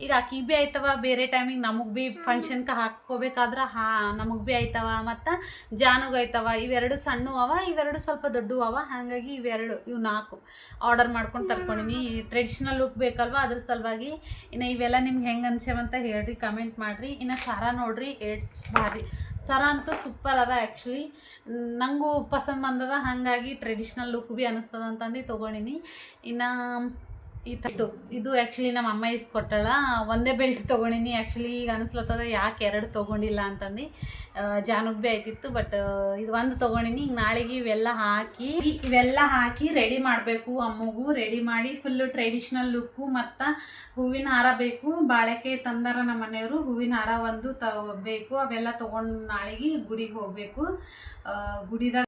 ಈಗ ಆಕಿ ಭೀ ಆಯ್ತವ ಬೇರೆ ಟೈಮಿಗೆ ನಮಗೆ ಭೀ ಫಂಕ್ಷನ್ಗೆ ಹಾಕ್ಕೋಬೇಕಾದ್ರೆ ಹಾ, ನಮಗೆ ಭೀ ಆಯ್ತವ ಮತ್ತು ಜಾನುಗೆ ಆಯ್ತವ, ಇವೆರಡು ಸಣ್ಣ ಅವ, ಇವೆರಡು ಸ್ವಲ್ಪ ದೊಡ್ಡವು ಅವ, ಹಾಗಾಗಿ ಇವೆರಡು ಇವು ನಾಲ್ಕು ಆರ್ಡರ್ ಮಾಡ್ಕೊಂಡು ತರ್ಕೊಂಡಿನಿ. ಟ್ರೆಡಿಷ್ನಲ್ ಲುಕ್ ಬೇಕಲ್ವ ಅದ್ರ ಸಲುವಾಗಿ ಇನ್ನು ಇವೆಲ್ಲ ನಿಮ್ಗೆ ಹೆಂಗೆ ಅನ್ಸ್ಯಾವಂತ ಹೇಳ್ರಿ ಕಮೆಂಟ್ ಮಾಡಿರಿ. ಇನ್ನು ಸಾರ ನೋಡಿರಿ, ಏಡ್ಸ್ ಭಾರಿ ಸರ ಅಂತೂ ಸೂಪರ್ ಅದ ಆ್ಯಕ್ಚುಲಿ ನನಗೂ ಪಸಂದ್ ಬಂದದ ಹಾಗಾಗಿ ಟ್ರೆಡಿಷ್ನಲ್ ಲುಕ್ ಭೀ ಅನಿಸ್ತದ ಅಂತಂದು ತೊಗೊಂಡಿನಿ. ಇನ್ನು ತಟ್ಟು ಇದು ಆ್ಯಕ್ಚುಲಿ ನಮ್ಮ ಅಮ್ಮ ಇಸ್ಕೊಟ್ಟಳ. ಒಂದೇ ಬೆಲ್ಟ್ ತೊಗೊಂಡಿನಿ. ಆ್ಯಕ್ಚುಲಿ ಈಗ ಅನಿಸ್ಲತ್ತದ, ಯಾಕೆ ಎರಡು ತೊಗೊಂಡಿಲ್ಲ ಅಂತಂದು. ಜಾನುಗ್ ಭೀ ಆಯ್ತಿತ್ತು ಬಟ್ ಇದು ಒಂದು ತೊಗೊಂಡಿನಿ. ಈಗ ನಾಳೆಗೆ ಇವೆಲ್ಲ ಹಾಕಿ ಇವೆಲ್ಲ ಹಾಕಿ ರೆಡಿ ಮಾಡಬೇಕು ಅಮ್ಮಗೂ. ರೆಡಿ ಮಾಡಿ ಫುಲ್ಲು ಟ್ರೆಡಿಷ್ನಲ್ ಲುಕ್ಕು ಮತ್ತು ಹೂವಿನ ಹಾರ ಬೇಕು. ಬಾಳೆಕೆ ತಂದಾರ ನಮ್ಮ ಮನೆಯವರು. ಹೂವಿನ ಹಾರ ಒಂದು ತಗೋಬೇಕು. ಅವೆಲ್ಲ ತೊಗೊಂಡು ನಾಳೆಗೆ ಗುಡಿಗೆ ಹೋಗಬೇಕು. ಗುಡಿದಾಗ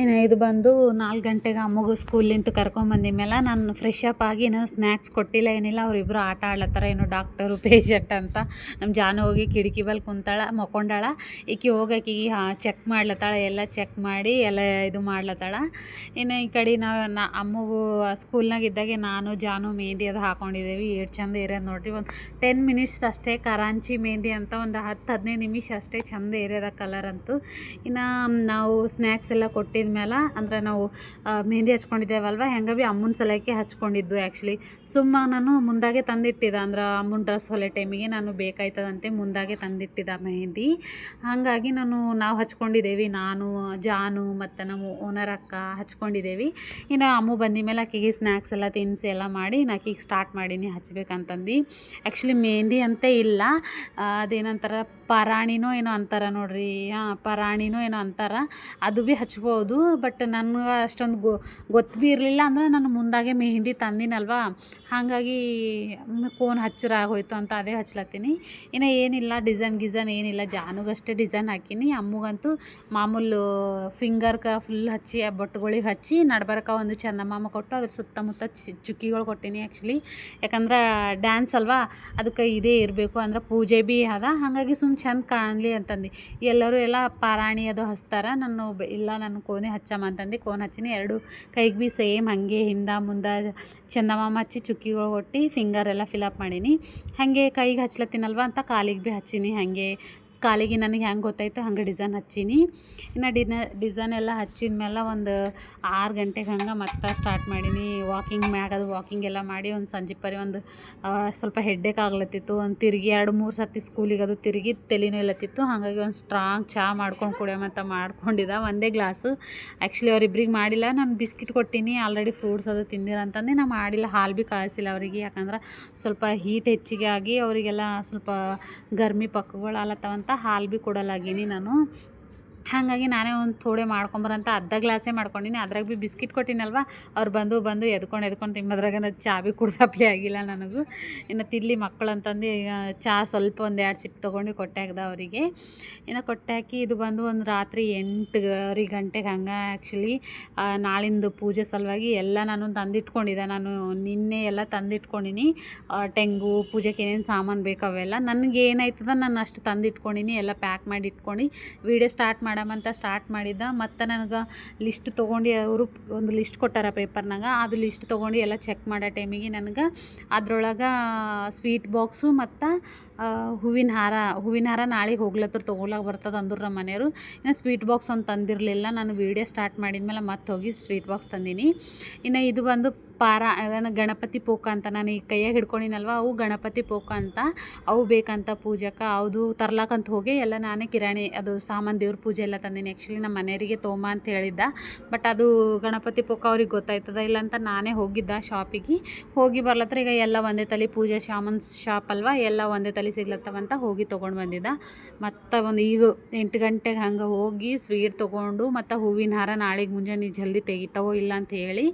ಇನ್ನು ಇದು ಬಂದು ನಾಲ್ಕು ಗಂಟೆಗೆ ಅಮ್ಮಗೂ ಸ್ಕೂಲಿಂದ ಕರ್ಕೊಂಬಂದಿದ ಮೇಲೆ ನಾನು ಫ್ರೆಶ್ ಅಪ್ ಆಗಿ ಏನೋ ಸ್ನ್ಯಾಕ್ಸ್ ಕೊಟ್ಟಿಲ್ಲ, ಏನಿಲ್ಲ ಅವರಿಬ್ಬರು ಆಟ ಆಡ್ಲತ್ತಾರ ಏನು ಡಾಕ್ಟರು ಪೇಷಂಟ್ ಅಂತ. ನಮ್ಮ ಜಾನ ಹೋಗಿ ಕಿಟಕಿ ಬಲ್ ಕುಂತಾಳ, ಮಕ್ಕೊಂಡಾಳ. ಈಕಿ ಹೋಗಿ ಹಾಂ ಚೆಕ್ ಮಾಡ್ಲತ್ತಾಳ, ಎಲ್ಲ ಚೆಕ್ ಮಾಡಿ, ಎಲ್ಲ ಇದು ಮಾಡ್ಲತ್ತಾಳ. ಇನ್ನು ಈ ಕಡೆ ನಾವು ನಾ, ಅಮ್ಮಗೂ ಸ್ಕೂಲ್ನಾಗ ಇದ್ದಾಗೆ ನಾನು, ಜಾನು ಮೆಹಂದಿ ಅದು ಹಾಕೊಂಡಿದ್ದೇವೆ ಎಷ್ಟು ಚಂದ ಇರೋದು ನೋಡ್ರಿ. ಒಂದು ಟೆನ್ ಮಿನಿಟ್ಸ್ ಅಷ್ಟೇ ಕರಾಂಚಿ ಮೆಹಂದಿ ಅಂತ ಒಂದು ಹತ್ತು ಹದಿನೈದು ನಿಮಿಷ ಅಷ್ಟೇ ಚಂದ ಇರೋದ ಕಲರ್ ಅಂತೂ. ಇನ್ನು ನಾವು ಸ್ನ್ಯಾಕ್ಸ್ ಎಲ್ಲ ಕೊಟ್ಟಿದ ಮೇಲೆ ಅಂದ್ರೆ ನಾವು ಮೆಹಂದಿ ಹಚ್ಕೊಂಡಿದ್ದೇವಲ್ವ ಹೆಂಗೆ ಭೀ ಅಮ್ಮನ ಸಲಕ್ಕೆ ಹಚ್ಕೊಂಡಿದ್ದು ಆ್ಯಕ್ಚುಲಿ ಸುಮ್ಮ ನಾನು ಮುಂದಾಗೆ ತಂದಿಟ್ಟಿದ್ದೆ, ಅಂದ್ರೆ ಅಮ್ಮನ ಡ್ರೆಸ್ ಹೊಲೆ ಟೈಮಿಗೆ ನಾನು ಬೇಕಾಯ್ತದಂತೆ ಮುಂದಾಗೆ ತಂದಿಟ್ಟಿದ್ದ ಮೆಹಂದಿ ಹಾಗಾಗಿ ನಾನು ನಾವು ಹಚ್ಕೊಂಡಿದ್ದೇವೆ ನಾನು, ಜಾನು, ಮತ್ತು ನಮ್ಮ ಓನರ್ ಅಕ್ಕ ಹಚ್ಕೊಂಡಿದ್ದೇವೆ ಇನ್ನು ಅಮ್ಮ ಬಂದ ಮೇಲೆ ಆಕೆಗೆ ಸ್ನ್ಯಾಕ್ಸ್ ಎಲ್ಲ, ತಿನ್ಸಿ ಎಲ್ಲ ಮಾಡಿ ನಾಕಿಗೆ ಸ್ಟಾರ್ಟ್ ಮಾಡೀನಿ ಹಚ್ಬೇಕಂತಂದು. ಆ್ಯಕ್ಚುಲಿ ಮೆಹಂದಿ ಅಂತ ಇಲ್ಲ ಅದೇನಂತಾರ, ಪರಾಣಿನೋ ಏನೋ ಅಂತಾರ ನೋಡ್ರಿ, ಹಾಂ, ಪರಾಣಿನೋ ಏನೋ ಅಂತಾರ, ಅದು ಭೀ ಹಚ್ಬೋದು ಬಟ್ ನನಗೆ ಅಷ್ಟೊಂದು ಗೊ, ಗೊತ್ತು ಭೀ ಇರಲಿಲ್ಲ ಅಂದ್ರೆ ನಾನು ಮುಂದಾಗೆ ಮೆಹಂದಿ ತಂದಿನಲ್ವ? ಹಾಗಾಗಿ ಕೋನ್ ಹಚ್ಚರ ಆಗೋಯ್ತು ಅಂತ ಅದೇ ಹಚ್ಲತ್ತೀನಿ. ಇನ್ನು ಏನಿಲ್ಲ ಡಿಸೈನ್ ಗಿಸೈನ್ ಏನಿಲ್ಲ, ಜಾನುಗಷ್ಟೇ ಡಿಸೈನ್ ಹಾಕೀನಿ. ಅಮ್ಮಗಂತೂ ಮಾಮೂಲು ಫಿಂಗರ್ಕ ಫುಲ್ ಹಚ್ಚಿ, ಆ ಬೊಟ್ಟುಗಳಿಗೆ ಹಚ್ಚಿ, ನಡ್ಬರ್ಕ ಒಂದು ಚಂದಮಾಮ ಕೊಟ್ಟು ಅದ್ರ ಸುತ್ತಮುತ್ತ ಚುಕ್ಕಿಗಳು ಕೊಟ್ಟೀನಿ ಆ್ಯಕ್ಚುಲಿ ಯಾಕಂದ್ರೆ ಡ್ಯಾನ್ಸ್ ಅಲ್ವಾ ಅದಕ್ಕೆ ಇದೇ ಇರಬೇಕು ಅಂದ್ರೆ ಪೂಜೆ ಭೀ ಅದ. ಹಾಗಾಗಿ ಸುಮ್ಮ ಚಂದ ಕಾಣಲಿ ಅಂತಂದು. ಎಲ್ಲರೂ ಎಲ್ಲ ಪಾರಾಣಿ ಅದು ಹಚ್ತಾರೆ. ನಾನು ಇಲ್ಲ ನಾನು ಕೋನೆ ಹಚ್ಚಮ್ಮ ಅಂತಂದು. ಕೋನ್ ಹಚ್ಚಿನಿ. ಎರಡು ಕೈಗೆ ಭೀ ಸೇಮ್ ಹಾಗೆ ಹಿಂದೆ ಮುಂದೆ ಚಂದಮಾಮ ಹಚ್ಚಿ ಚುಕ್ಕಿಗಳು ಕೊಟ್ಟು ಫಿಂಗರ್ ಎಲ್ಲ ಫಿಲಪ್ ಮಾಡೀನಿ. ಹಾಗೆ ಕೈಗೆ ಹಚ್ಲತ್ತೀನಲ್ವ ಅಂತ ಕಾಲಿಗೆ ಭೀ ಹಚ್ಚೀನಿ. ಹಾಗೆ ಕಾಲಿಗೆ ನನಗೆ ಹೆಂಗೆ ಗೊತ್ತಾಯ್ತು? ಹಂಗೆ ಡಿಸೈನ್ ಹಚ್ಚೀನಿ. ಇನ್ನು ಡಿನ ಡಿಸೈನ್ ಎಲ್ಲ ಹಚ್ಚಿದ ಮೇಲೆ ಒಂದು ಆರು ಗಂಟೆಗೆ ಹಂಗೆ ಮತ್ತೆ ಸ್ಟಾರ್ಟ್ ಮಾಡೀನಿ. ವಾಕಿಂಗ್ ಮ್ಯಾಗ ಅದು ವಾಕಿಂಗ್ ಎಲ್ಲ ಮಾಡಿ ಒಂದು ಸಂಜೆ ಪರಿ ಒಂದು ಸ್ವಲ್ಪ ಹೆಡ್ಡೇಕ್ ಆಗ್ಲತ್ತಿತ್ತು. ಒಂದು ತಿರುಗಿ ಎರಡು ಮೂರು ಸರ್ತಿ ಸ್ಕೂಲಿಗೆ ಅದು ತಿರುಗಿ ತಲೆನೂ ಇಲ್ಲತ್ತಿತ್ತು ಹಾಗಾಗಿ ಒಂದು ಸ್ಟ್ರಾಂಗ್ ಚಹಾ ಮಾಡ್ಕೊಂಡು ಕುಡಿಯೋಮಂತ ಮಾಡ್ಕೊಂಡಿದ್ದ ಒಂದೇ ಗ್ಲಾಸು ಆ್ಯಕ್ಚುಲಿ ಅವ್ರಿಬ್ರಿಗೆ ಮಾಡಿಲ್ಲ. ನಾನು ಬಿಸ್ಕಿಟ್ ಕೊಟ್ಟಿನಿ. ಆಲ್ರೆಡಿ ಫ್ರೂಟ್ಸ್ ಅದು ತಿಂದಿರಂತಂದು ನಾ ಮಾಡಿಲ್ಲ. ಹಾಲು ಭೀ ಕಾಯಿಸಿಲ್ಲ ಅವರಿಗೆ. ಯಾಕಂದ್ರೆ ಸ್ವಲ್ಪ ಹೀಟ್ ಹೆಚ್ಚಿಗೆ ಆಗಿ ಅವರಿಗೆಲ್ಲ ಸ್ವಲ್ಪ ಗರ್ಮಿ ಪಕ್ಕಗಳು ಆಲತ್ತವಂತ ಹಾಲು ಭೀ ಕೊಡಲಾಗೀನಿ ನಾನು. ಹಾಗಾಗಿ ನಾನೇ ಒಂದು ಥೋಡೆ ಮಾಡ್ಕೊಂಬರಂತ ಅರ್ಧ ಗ್ಲಾಸೇ ಮಾಡ್ಕೊಂಡಿನಿ. ಅದ್ರಾಗ ಭೀ ಬಿಸ್ಕಿಟ್ ಕೊಟ್ಟಿನಲ್ವ? ಅವ್ರು ಬಂದು ಬಂದು ಎದ್ಕೊಂಡು ಎದ್ಕೊಂಡು ತಿಂಬದ್ರಾಗ ನಾನು ಚಾ ಭೀ ಕುಡ್ದಪ್ಲೆ ಆಗಿಲ್ಲ ನನಗೂ. ಇನ್ನು ತಿಲ್ಲಿ ಮಕ್ಕಳು ಅಂತಂದು ಈಗ ಚಾ ಸ್ವಲ್ಪ ಒಂದು ಎರಡು ಸಿಪ್ ತೊಗೊಂಡು ಕೊಟ್ಟೆ ಹಾಕ್ದೆ ಅವರಿಗೆ. ಇನ್ನು ಕೊಟ್ಟೆ ಹಾಕಿ ಇದು ಬಂದು ಒಂದು ರಾತ್ರಿ ಎಂಟುವರೆ ಗಂಟೆಗೆ ಹಂಗೆ ಆ್ಯಕ್ಚುಲಿ ನಾಳಿಂದು ಪೂಜೆ ಸಲುವಾಗಿ ಎಲ್ಲ ನಾನು ತಂದಿಟ್ಕೊಂಡಿದ್ದೆ. ನಾನು ನಿನ್ನೆ ಎಲ್ಲ ತಂದಿಟ್ಕೊಂಡಿನಿ. ಟೆಂಗು ಪೂಜೆಗೆ ಏನೇನು ಸಾಮಾನು ಬೇಕು ಅವೆಲ್ಲ. ನನಗೆ ಏನಾಯ್ತದ ನಾನು ಅಷ್ಟು ತಂದಿಟ್ಕೊಂಡಿನಿ. ಎಲ್ಲ ಪ್ಯಾಕ್ ಮಾಡಿ ಇಟ್ಕೊಂಡು ವೀಡಿಯೋ ಸ್ಟಾರ್ಟ್ ಮಾಡಮಂತ ಸ್ಟಾರ್ಟ್ ಮಾಡಿದ್ದ. ಮತ್ತು ನನಗೆ ಲಿಸ್ಟ್ ತೊಗೊಂಡು ಅವರು ಒಂದು ಲಿಸ್ಟ್ ಕೊಟ್ಟಾರ ಪೇಪರ್ನಾಗ. ಅದು ಲಿಸ್ಟ್ ತೊಗೊಂಡು ಎಲ್ಲ ಚೆಕ್ ಮಾಡೋ ಟೈಮಿಗೆ ನನಗೆ ಅದರೊಳಗೆ ಸ್ವೀಟ್ ಬಾಕ್ಸು ಮತ್ತು ಹೂವಿನ ಹಾರ ಹೂವಿನ ಹಾರ ನಾಳೆಗೆ ಹೋಗ್ಲತ್ತರ ತೊಗೊಳಕ್ಕೆ ಬರ್ತದೆ ಅಂದರು ನಮ್ಮ ಮನೆಯವರು. ಇನ್ನು ಸ್ವೀಟ್ ಬಾಕ್ಸ್ ಒಂದು ತಂದಿರಲಿಲ್ಲ, ನಾನು ವೀಡಿಯೋ ಸ್ಟಾರ್ಟ್ ಮಾಡಿದ ಮೇಲೆ ಮತ್ತೆ ಹೋಗಿ ಸ್ವೀಟ್ ಬಾಕ್ಸ್ ತಂದೀನಿ. ಇನ್ನು ಇದು ಬಂದು ಪಾರ ಗಣಪತಿ ಪೋಕ ಅಂತ ನಾನು ಈ ಕೈಯಾಗ ಹಿಡ್ಕೊಂಡಿನಲ್ವ, ಅವು ಗಣಪತಿ ಪೋಕ ಅಂತ, ಅವು ಬೇಕಂತ ಪೂಜಕ್ಕೆ ಅದು ತರ್ಲಾಕಂತ ಹೋಗಿ ಎಲ್ಲ ನಾನೇ ಕಿರಾಣಿ, ಅದು ಸಾಮಾನು ದೇವ್ರ ಪೂಜೆ ಎಲ್ಲ ತಂದೀನಿ. ಆ್ಯಕ್ಚುಲಿ ನಮ್ಮ ಮನೆಯವರಿಗೆ ತೋಮ ಅಂತ ಹೇಳಿದ್ದ ಬಟ್ ಅದು ಗಣಪತಿ ಪೋಕ ಅವ್ರಿಗೆ ಗೊತ್ತಾಯ್ತದ, ಇಲ್ಲ ಅಂತ ನಾನೇ ಹೋಗಿದ್ದ ಶಾಪಿಗೆ ಹೋಗಿ ಬರ್ಲತ್ರ ಈಗ ಎಲ್ಲ ಒಂದೇ ತಲೆ ಪೂಜೆ, ಶಾಮನ್ ಶಾಪ್ ಅಲ್ವಾ, ಎಲ್ಲ ಒಂದೇ ತಲೆ ಸಿಗ್ಲತ್ತವಂತ ಹೋಗಿ ತೊಗೊಂಡು ಬಂದಿದ್ದ. ಮತ್ತು ಒಂದು ಈಗ ಎಂಟು ಗಂಟೆಗೆ ಹಂಗೆ ಹೋಗಿ ಸ್ವೀಟ್ ತೊಗೊಂಡು ಮತ್ತು ಹೂವಿನ ಹಾರ ನಾಳೆಗೆ ಮುಂಜಾನೆ ಜಲ್ದಿ ತೆಗಿತಾವೋ ಇಲ್ಲ ಅಂತ ಹೇಳಿ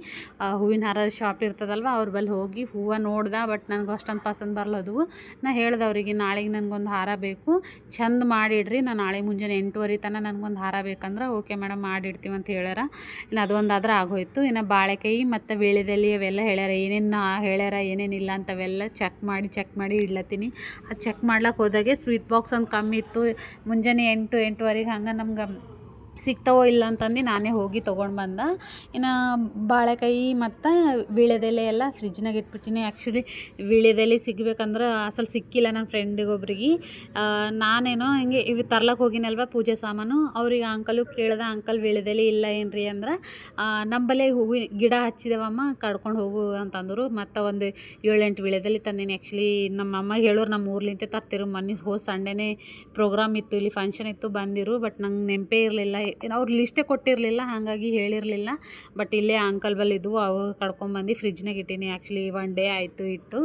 ಹೂವಿನ ಹಾರ ಶಾಪ್ ಇರ್ತದಲ್ವ ಅವ್ರ ಬಲ್ಲಿ ಹೋಗಿ ಹೂವು ನೋಡ್ದೆ ಬಟ್ ನನಗೆ ಅಷ್ಟೊಂದು ಪಸಂದ್ ಬರಲದು. ನಾ ಹೇಳ್ದೆ ಅವರಿಗೆ ನಾಳೆಗೆ ನನಗೊಂದು ಹಾರ ಬೇಕು, ಚಂದ ಮಾಡಿಡ್ರಿ ನಾನು ನಾಳೆ ಮುಂಜಾನೆ ಎಂಟುವರೆ ತನಕ ನನಗೊಂದು ಹಾರ ಬೇಕಂದ್ರೆ ಓಕೆ ಮೇಡಮ್ ಮಾಡಿಡ್ತೀವಿ ಅಂತ ಹೇಳ್ಯಾರ. ಇನ್ನು ಅದೊಂದಾದ್ರೆ ಆಗೋಯ್ತು. ಇನ್ನು ಬಾಳೆಕಾಯಿ ಮತ್ತು ವೀಳ್ಯದೆಲೆ ಅವೆಲ್ಲ ಹೇಳ್ಯಾರ, ಏನೇನು ಹೇಳ್ಯಾರ ಏನೇನಿಲ್ಲ ಅಂತವೆಲ್ಲ ಚೆಕ್ ಮಾಡಿ ಚೆಕ್ ಮಾಡಿ ಇಡ್ಲತ್ತೀನಿ. ಚೆಕ್ ಮಾಡ್ಲಕ್ಕೆ ಹೋದಾಗೆ ಸ್ವೀಟ್ ಬಾಕ್ಸ್ ಒಂದು ಕಮ್ಮಿ ಇತ್ತು. ಮುಂಜಾನೆ ಎಂಟು ಎಂಟುವರೆಗೆ ಹಂಗೆ ನಮ್ಗೆ ಸಿಗ್ತಾವೋ ಇಲ್ಲ ಅಂತಂದು ನಾನೇ ಹೋಗಿ ತೊಗೊಂಡು ಬಂದ. ಇನ್ನು ಬಾಳೆಕಾಯಿ ಮತ್ತು ವೀಳ್ಯದೆಲೆ ಎಲ್ಲ ಫ್ರಿಜ್ನಾಗ ಇಟ್ಬಿಟ್ಟಿನಿ. ಆ್ಯಕ್ಚುಲಿ ವೀಳ್ಯದೆಲೆ ಸಿಗ್ಬೇಕಂದ್ರೆ ಅಸಲು ಸಿಕ್ಕಿಲ್ಲ ನನ್ನ ಫ್ರೆಂಡಿಗೊಬ್ರಿಗೆ ನಾನೇನೋ ಹಿಂಗೆ ಇವು ತರ್ಲಕ್ಕೆ ಹೋಗಿನಲ್ವ ಪೂಜೆ ಸಾಮಾನು. ಅವ್ರಿಗೆ ಅಂಕಲು ಕೇಳ್ದೆ ಅಂಕಲ್ ವೀಳ್ಯದೆಲೆ ಇಲ್ಲ ಏನ್ರಿ? ಅಂದ್ರೆ ನಂಬಲ್ಲಿ ಹೂವಿನ ಗಿಡ ಹಚ್ಚಿದೆವಮ್ಮ, ಕಡ್ಕೊಂಡು ಹೋಗು ಅಂತಂದರು. ಮತ್ತು ಒಂದು ಏಳೆಂಟು ವೀಳ್ಯದೆಲೆ ತಂದೀನಿ. ಆ್ಯಕ್ಚುಲಿ ನಮ್ಮ ಅಮ್ಮ ಹೇಳೋರು ನಮ್ಮ ಊರ್ಲಿಂತೆ ತರ್ತಿರು. ಮೊನ್ನೆ ಹೋದ ಸಂಡೇನೇ ಪ್ರೋಗ್ರಾಮ್ ಇತ್ತು, ಇಲ್ಲಿ ಫಂಕ್ಷನ್ ಇತ್ತು, ಬಂದಿರು. ಬಟ್ ನಂಗೆ ನೆನಪೇ ಇರಲಿಲ್ಲ. ಅವ್ರು ಲಿಸ್ಟೇ ಕೊಟ್ಟಿರಲಿಲ್ಲ, ಹಾಗಾಗಿ ಹೇಳಿರಲಿಲ್ಲ. ಬಟ್ ಇಲ್ಲೇ ಅಂಕಲ್ ಬಲ್ ಇದ್ವು ಅವು ಕಡ್ಕೊಂಬಂದು ಫ್ರಿಜ್ನಾಗ ಇಟ್ಟೀನಿ. ಆ್ಯಕ್ಚುಲಿ ಒನ್ ಡೇ ಆಯಿತು ಇಟ್ಟು.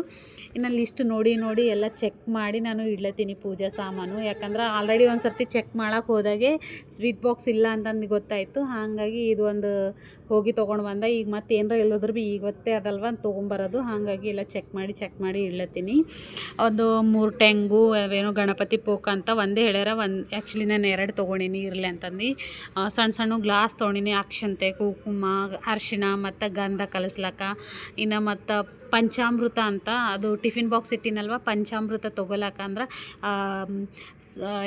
ಇನ್ನು ಲಿಸ್ಟ್ ನೋಡಿ ನೋಡಿ ಎಲ್ಲ ಚೆಕ್ ಮಾಡಿ ನಾನು ಇಡ್ಲತ್ತೀನಿ ಪೂಜಾ ಸಾಮಾನು. ಯಾಕಂದ್ರೆ ಆಲ್ರೆಡಿ ಒಂದು ಸರ್ತಿ ಚೆಕ್ ಮಾಡೋಕೆ ಹೋದಾಗೆ ಸ್ವೀಟ್ ಬಾಕ್ಸ್ ಇಲ್ಲ ಅಂತಂದು ಗೊತ್ತಾಯಿತು. ಹಾಗಾಗಿ ಇದು ಒಂದು ಹೋಗಿ ತೊಗೊಂಡು ಬಂದ. ಈಗ ಮತ್ತೆ ಏನರ ಇಲ್ಲದ್ರು ಭೀ ಇವತ್ತೇ ಅದಲ್ವ ತೊಗೊಂಬರೋದು. ಹಾಗಾಗಿ ಎಲ್ಲ ಚೆಕ್ ಮಾಡಿ ಚೆಕ್ ಮಾಡಿ ಇಡ್ಲತ್ತೀನಿ. ಒಂದು ಮೂರು ಟೆಂಗು ಅವೇನೋ ಗಣಪತಿ ಪೋಕ ಅಂತ ಒಂದೇ ಹೇಳ್ಯಾರ. ಒಂದು ಆ್ಯಕ್ಚುಲಿ ನಾನು ಎರಡು ತೊಗೊಂಡೀನಿ ಇರಲಿ ಅಂತಂದು. ಸಣ್ಣ ಸಣ್ಣ ಗ್ಲಾಸ್ ತೊಗೊಂಡಿನಿ. ಅಕ್ಷಂತೆ, ಕುಂಕುಮ, ಅರಿಶಿಣ ಮತ್ತು ಗಂಧ ಕಲಿಸ್ಲಕ್ಕ. ಇನ್ನು ಮತ್ತು ಪಂಚಾಮೃತ ಅಂತ, ಅದು ಟಿಫಿನ್ ಬಾಕ್ಸ್ ಇಟ್ಟಿನಲ್ವ? ಪಂಚಾಮೃತ ತೊಗೊಳಕ ಅಂದ್ರೆ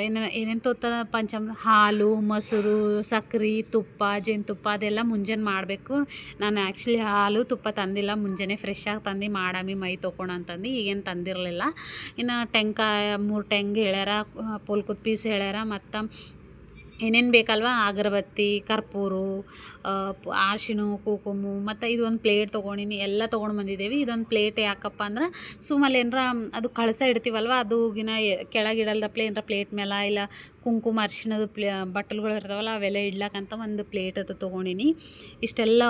ಏನೇನು ಏನೇನು ತೊತ್ತಾರ ಪಂಚಾಮೃತ ಹಾಲು, ಮೊಸರು, ಸಕ್ರೆ, ತುಪ್ಪ ಜೇನುತುಪ್ಪ ಅದೆಲ್ಲ ಮುಂಜಾನೆ ಮಾಡಬೇಕು. ನಾನು ಆ್ಯಕ್ಚುಲಿ ಹಾಲು, ತುಪ್ಪ ತಂದಿಲ್ಲ. ಮುಂಜಾನೆ ಫ್ರೆಶ್ ಆಗಿ ತಂದು ಮಾಡಾಮಿ ಮೈ ತೊಗೊಳ ಅಂತಂದು ಈಗೇನು ತಂದಿರಲಿಲ್ಲ. ಇನ್ನು ಟೆಂಕ ಮೂರು ಟೆಂಗ್ ಹೇಳ್ಯಾರ ಪೋಲ್ಕುತ್ ಪೀಸ್ ಹೇಳ್ಯಾರ ಮತ್ತು ಏನೇನು ಬೇಕಲ್ವ? ಅಗರಬತ್ತಿ, ಕರ್ಪೂರ ಅರ್ಶಿಣ, ಕುಂಕುಮ, ಮತ್ತು ಇದೊಂದು ಪ್ಲೇಟ್ ತೊಗೊಂಡಿನಿ. ಎಲ್ಲ ತೊಗೊಂಡು ಬಂದಿದ್ದೇವೆ ಇದೊಂದು ಪ್ಲೇಟ್ ಯಾಕಪ್ಪ ಅಂದ್ರೆ ಸುಮ್ಮಲ್ಲಿ ಏನರ, ಅದು ಕಳಸ ಇಡ್ತೀವಲ್ವ? ಅದು ಗಿನ ಕೆಳಗಿಡಲ್ದಪ್ಲೆ ಏನರ ಪ್ಲೇಟ್ ಮೇಲೆ, ಇಲ್ಲ ಕುಂಕುಮ ಅರಿಶಿಣದ ಪ್ಲೇ, ಬಟ್ಟಲುಗಳು ಇರ್ತಾವಲ್ಲ, ಅವೆಲ್ಲ ಇಡ್ಲಕ್ಕಂತ ಒಂದು ಪ್ಲೇಟ್ ಅದು ತೊಗೊಂಡಿನಿ. ಇಷ್ಟೆಲ್ಲ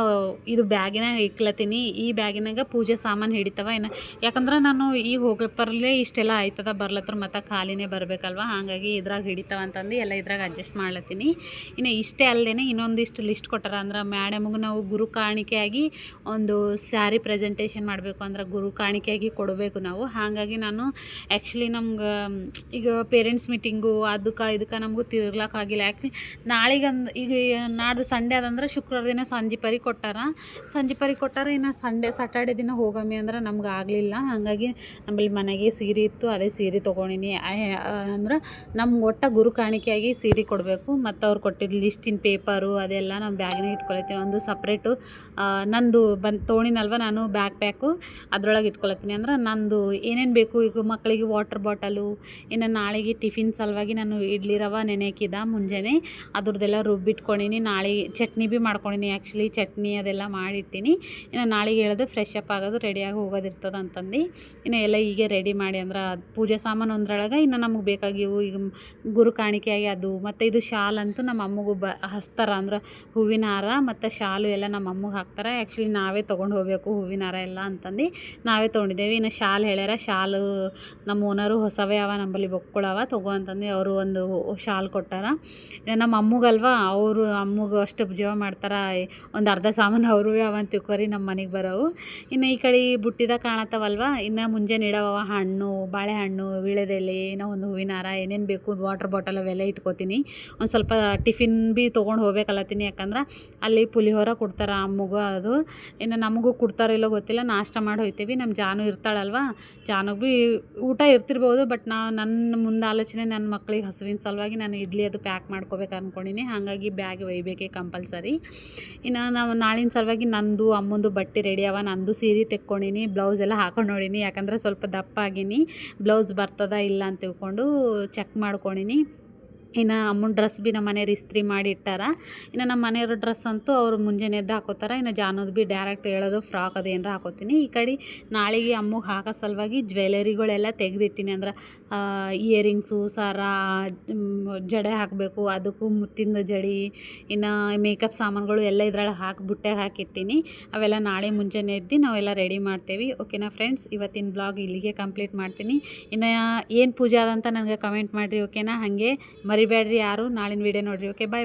ಇದು ಬ್ಯಾಗಿನಾಗ ಇಕ್ಲತ್ತೀನಿ ಈ ಬ್ಯಾಗಿನಾಗ ಪೂಜೆ ಸಾಮಾನು ಹಿಡಿತಾವ ಏನು ಯಾಕಂದ್ರೆ ನಾನು ಈ ಹೋಗ್ಲಪ್ಪರಲ್ಲೇ ಇಷ್ಟೆಲ್ಲ ಆಯ್ತದ ಬರ್ಲತ್ರ ಮತ್ತೆ ಖಾಲಿನೇ ಬರಬೇಕಲ್ವ? ಹಾಗಾಗಿ ಇದ್ರಾಗ ಹಿಡಿತಾವ ಅಂತಂದು ಎಲ್ಲ ಇದ್ರಾಗ ಅಡ್ಜಸ್ಟ್ ಮಾಡ್ಲತ್ತೀನಿ. ಇನ್ನು ಇಷ್ಟೇ ಅಲ್ಲದೆ ಇನ್ನೊಂದಿಷ್ಟು ಲಿಸ್ಟ್ ಕೊಟ್ಟಾರ ಅಂದ್ರೆ ಮ್ಯಾಡಮ್ಗೆ ನಾವು ಗುರು ಕಾಣಿಕೆಯಾಗಿ ಒಂದು ಸ್ಯಾರಿ ಪ್ರೆಸೆಂಟೇಷನ್ ಮಾಡಬೇಕು ಅಂದ್ರೆ ಗುರು ಕಾಣಿಕೆಯಾಗಿ ಕೊಡಬೇಕು ನಾವು. ಹಾಗಾಗಿ ನಾನು ಆ್ಯಕ್ಚುಲಿ ನಮ್ಗೆ, ಈಗ ಪೇರೆಂಟ್ಸ್ ಮೀಟಿಂಗು ಅದಕ್ಕೆ ಇದಕ್ಕೆ ಇದಕ್ಕೆ ನಮಗೂ ತಿರ್ಗ್ಲಕ್ಕಾಗಿಲ್ಲ ಯಾಕೆ ನಾಳೆಗಂದು ಈಗ ನಾಡ್ದು ಸಂಡೇ ಅದಂದ್ರೆ ಶುಕ್ರವಾರ ದಿನ ಸಂಜೆ ಪರಿ ಕೊಟ್ಟಾರ. ಸಂಜೆ ಪರಿ ಕೊಟ್ಟಾರ, ಇನ್ನು ಸಂಡೇ ಸಾಟರ್ಡೆ ದಿನ ಹೋಗಮ್ಮಿ ಅಂದ್ರೆ ನಮ್ಗೆ ಆಗಲಿಲ್ಲ. ಹಾಗಾಗಿ ನಮ್ಮಲ್ಲಿ ಮನೆಗೆ ಸೀರೆ ಇತ್ತು, ಅದೇ ಸೀರೆ ತೊಗೊಂಡಿನಿ. ಅಂದ್ರೆ ನಮ್ಗೆ ಒಟ್ಟ ಗುರು ಕಾಣಿಕೆಯಾಗಿ ಸೀರೆ ಕೊಡಬೇಕು. ಮತ್ತು ಅವ್ರು ಕೊಟ್ಟಿದ್ದ ಲಿಸ್ಟಿನ ಪೇಪರು ಅದೆಲ್ಲ ನಮ್ಮ ಬ್ಯಾಗ್ನಾಗ ಇಟ್ಕೊಳತ್ತೀನಿ. ಒಂದು ಸಪ್ರೇಟು ನಂದು ಬಂದು ತೊಗೊಂಡಿನಲ್ವ ನಾನು ಬ್ಯಾಗ್ ಪ್ಯಾಕು, ಅದರೊಳಗೆ ಇಟ್ಕೊಳತ್ತೀನಿ. ಅಂದ್ರೆ ನಂದು ಏನೇನು ಬೇಕು? ಈಗ ಮಕ್ಕಳಿಗೆ ವಾಟರ್ ಬಾಟಲು, ಇನ್ನು ನಾಳೆಗೆ ಟಿಫಿನ್ ಸಲುವಾಗಿ ನಾನು ಇಡ್ಲಿ ರವೆ ನೆನೆಕಿದ ಮುಂಜಾನೆ. ಅದ್ರದ್ದೆಲ್ಲ ರುಬ್ಬಿಟ್ಕೊಂಡಿನಿ. ನಾಳೆ ಚಟ್ನಿ ಭೀ ಮಾಡ್ಕೊಂಡಿನಿ. ಆ್ಯಕ್ಚುಲಿ ಚಟ್ನಿ ಅದೆಲ್ಲ ಮಾಡಿಟ್ಟಿನಿ ಇನ್ನು ನಾಳೆಗೆ ಹೇಳೋದು ಫ್ರೆಶ್ ಅಪ್ ಆಗೋದು ರೆಡಿಯಾಗಿ ಹೋಗೋದಿರ್ತದೆ ಅಂತಂದು. ಇನ್ನು ಎಲ್ಲ ಹೀಗೆ ರೆಡಿ ಮಾಡಿ ಅಂದ್ರೆ ಅದ್ ಪೂಜೆ ಸಾಮಾನು ಒಂದ್ರೊಳಗೆ ಇನ್ನು ನಮಗೆ ಬೇಕಾಗಿವು ಈಗ ಗುರು ಕಾಣಿಕೆಯಾಗಿ ಅದು. ಮತ್ತು ಇದು ಶಾಲ್ ಅಂತೂ ನಮ್ಮ ಅಮ್ಮಗೂ ಬ ಹಸ್ತಾರ ಅಂದ್ರೆ ಹೂವಿನ ಹಾರ ಮತ್ತು ಶಾಲು ಎಲ್ಲ ನಮ್ಮ ಅಮ್ಮಗೆ ಹಾಕ್ತಾರೆ. ಆ್ಯಕ್ಚುಲಿ ನಾವೇ ತೊಗೊಂಡು ಹೋಗಬೇಕು ಹೂವಿನ ಹಾರ ಎಲ್ಲ ಅಂತಂದು. ನಾವೇ ತೊಗೊಂಡಿದ್ದೇವೆ. ಇನ್ನು ಶಾಲ್ ಹೇಳ್ಯಾರ, ಶಾಲು ನಮ್ಮ ಓನರು ಹೊಸವೇ ಅವ, ನಂಬಲ್ಲಿ ಬೊಕ್ಕೊಳವ, ತಗೋ ಅಂತಂದು. ಅವರು ಒಂದು ಶಾಲ್ ಕೊಟ್ಟಾರ. ನಮ್ಮ ಅಮ್ಮಗಲ್ವಾ, ಅವರು ಅಮ್ಮಗೂ ಅಷ್ಟು ಜೀವ ಮಾಡ್ತಾರೆ. ಒಂದು ಅರ್ಧ ಸಾಮಾನು ಅವರು ಅವಂತ ತಿಳ್ಕೊರಿ ನಮ್ಮ ಮನೆಗೆ ಬರೋವು. ಇನ್ನು ಈ ಕಡೆ ಬುಟ್ಟಿದಾಗ ಕಾಣತ್ತವಲ್ವ, ಇನ್ನು ಮುಂಜಾನೆ ಇಡವ ಹಣ್ಣು, ಬಾಳೆಹಣ್ಣು, ವೀಳ್ಯದೆಲೆ, ಏನೋ ಒಂದು ಹೂವಿನ ಹಾರ, ಏನೇನು ಬೇಕು ವಾಟರ್ ಬಾಟಲ್ ಅವೆಲ್ಲ ಇಟ್ಕೋತೀನಿ. ಒಂದು ಸ್ವಲ್ಪ ಟಿಫಿನ್ ಭೀ ತೊಗೊಂಡು ಹೋಗ್ಬೇಕಲ್ಲತ್ತೀನಿ ಯಾಕಂದ್ರೆ ಅಲ್ಲಿ ಪುಲಿಹೋರ ಕೊಡ್ತಾರೆ ಅಮ್ಮಗೂ ಅದು. ಇನ್ನು ನಮಗೂ ಕೊಡ್ತಾರೋ ಇಲ್ಲೋ ಗೊತ್ತಿಲ್ಲ, ನಾಷ್ಟ ಮಾಡಿ ಹೋಗ್ತೀವಿ ನಮ್ಮ ಜಾನು ಇರ್ತಾಳಲ್ವ ಜಾನು ಬಿ ಊಟ ಇರ್ತಿರ್ಬೋದು, ಬಟ್ ನಾ ನನ್ನ ಮುಂದೆ ಆಲೋಚನೆ ನನ್ನ ಮಕ್ಳಿಗೆ ಹಸುವಿನ ಸಲುವಾಗಿ ನಾನು ಇಡ್ಲಿ ಅದು ಪ್ಯಾಕ್ ಮಾಡ್ಕೋಬೇಕು ಅಂದ್ಕೊಂಡಿನಿ ಹಾಗಾಗಿ ಬ್ಯಾಗ್ ಒಯ್ಬೇಕೆ ಕಂಪಲ್ಸರಿ ಇನ್ನು ನಾವು ನಾಳಿನ ಸಲುವಾಗಿ ನಂದು, ಅಮ್ಮಂದು ಬಟ್ಟೆ ರೆಡಿ ಅವ. ನಂದು ಸೀರೆ ತೆಕ್ಕೊಂಡಿನಿ. ಬ್ಲೌಸ್ ಎಲ್ಲ ಹಾಕೊಂಡು ನೋಡೀನಿ. ಯಾಕಂದ್ರೆ ಸ್ವಲ್ಪ ದಪ್ಪ ಆಗೀನಿ. ಬ್ಲೌಸ್ ಬರ್ತದ ಇಲ್ಲ ಅಂತ ತಿಳ್ಕೊಂಡು ಚೆಕ್ ಮಾಡ್ಕೊಂಡಿನಿ. ಇನ್ನು ಅಮ್ಮನ ಡ್ರೆಸ್ ಭೀ ನಮ್ಮ ಮನೆಯವ್ರು ಇಸ್ತ್ರಿ ಮಾಡಿ ಇಟ್ಟಾರ. ಇನ್ನು ನಮ್ಮ ಮನೆಯವ್ರ ಡ್ರೆಸ್ ಅಂತೂ ಅವ್ರು ಮುಂಜಾನೆ ಎದ್ದು ಹಾಕೋತಾರೆ. ಇನ್ನು ಜಾನೋದು ಭೀ ಡೈರೆಕ್ಟ್ ಹೇಳೋದು ಫ್ರಾಕ್ ಅದು ಏನಾರ ಹಾಕೋತೀನಿ. ಈ ಕಡೆ ನಾಳೆಗೆ ಅಮ್ಮಗೆ ಹಾಕೋ ಸಲುವಾಗಿ ಜ್ಯುವೆಲರಿಗಳೆಲ್ಲ ತೆಗೆದಿಟ್ಟಿನಿ ಅಂದ್ರೆ ಇಯರಿಂಗ್ಸು, ಸರ ಜಡೆ ಹಾಕಬೇಕು, ಅದಕ್ಕೂ ಮುತ್ತಿನ ಜಡಿ, ಇನ್ನು ಮೇಕಪ್ ಸಾಮಾನುಗಳು ಎಲ್ಲ ಇದ್ರೊಳಗೆ ಹಾಕಿ ಬುಟ್ಟ್ಯಾಗ ಹಾಕಿರ್ತೀನಿ. ಅವೆಲ್ಲ ನಾಳೆ ಮುಂಜಾನೆ ಎದ್ದು ನಾವೆಲ್ಲ ರೆಡಿ ಮಾಡ್ತೇವೆ. ಓಕೆನಾ ಫ್ರೆಂಡ್ಸ್ ಇವತ್ತಿನ ಬ್ಲಾಗ್ ಇಲ್ಲಿಗೆ ಕಂಪ್ಲೀಟ್ ಮಾಡ್ತೀನಿ. ಇನ್ನು ಏನು ಪೂಜೆ ಅದಂತ ನನಗೆ ಕಮೆಂಟ್ ಮಾಡಿರಿ ಓಕೆನಾ ಹಾಗೆ ಮರಿಬೇಡ್ರಿ ಯಾರು? ನಾಳಿನ ವೀಡಿಯೋ ನೋಡಿರಿ ಓಕೆ ಬಾಯ್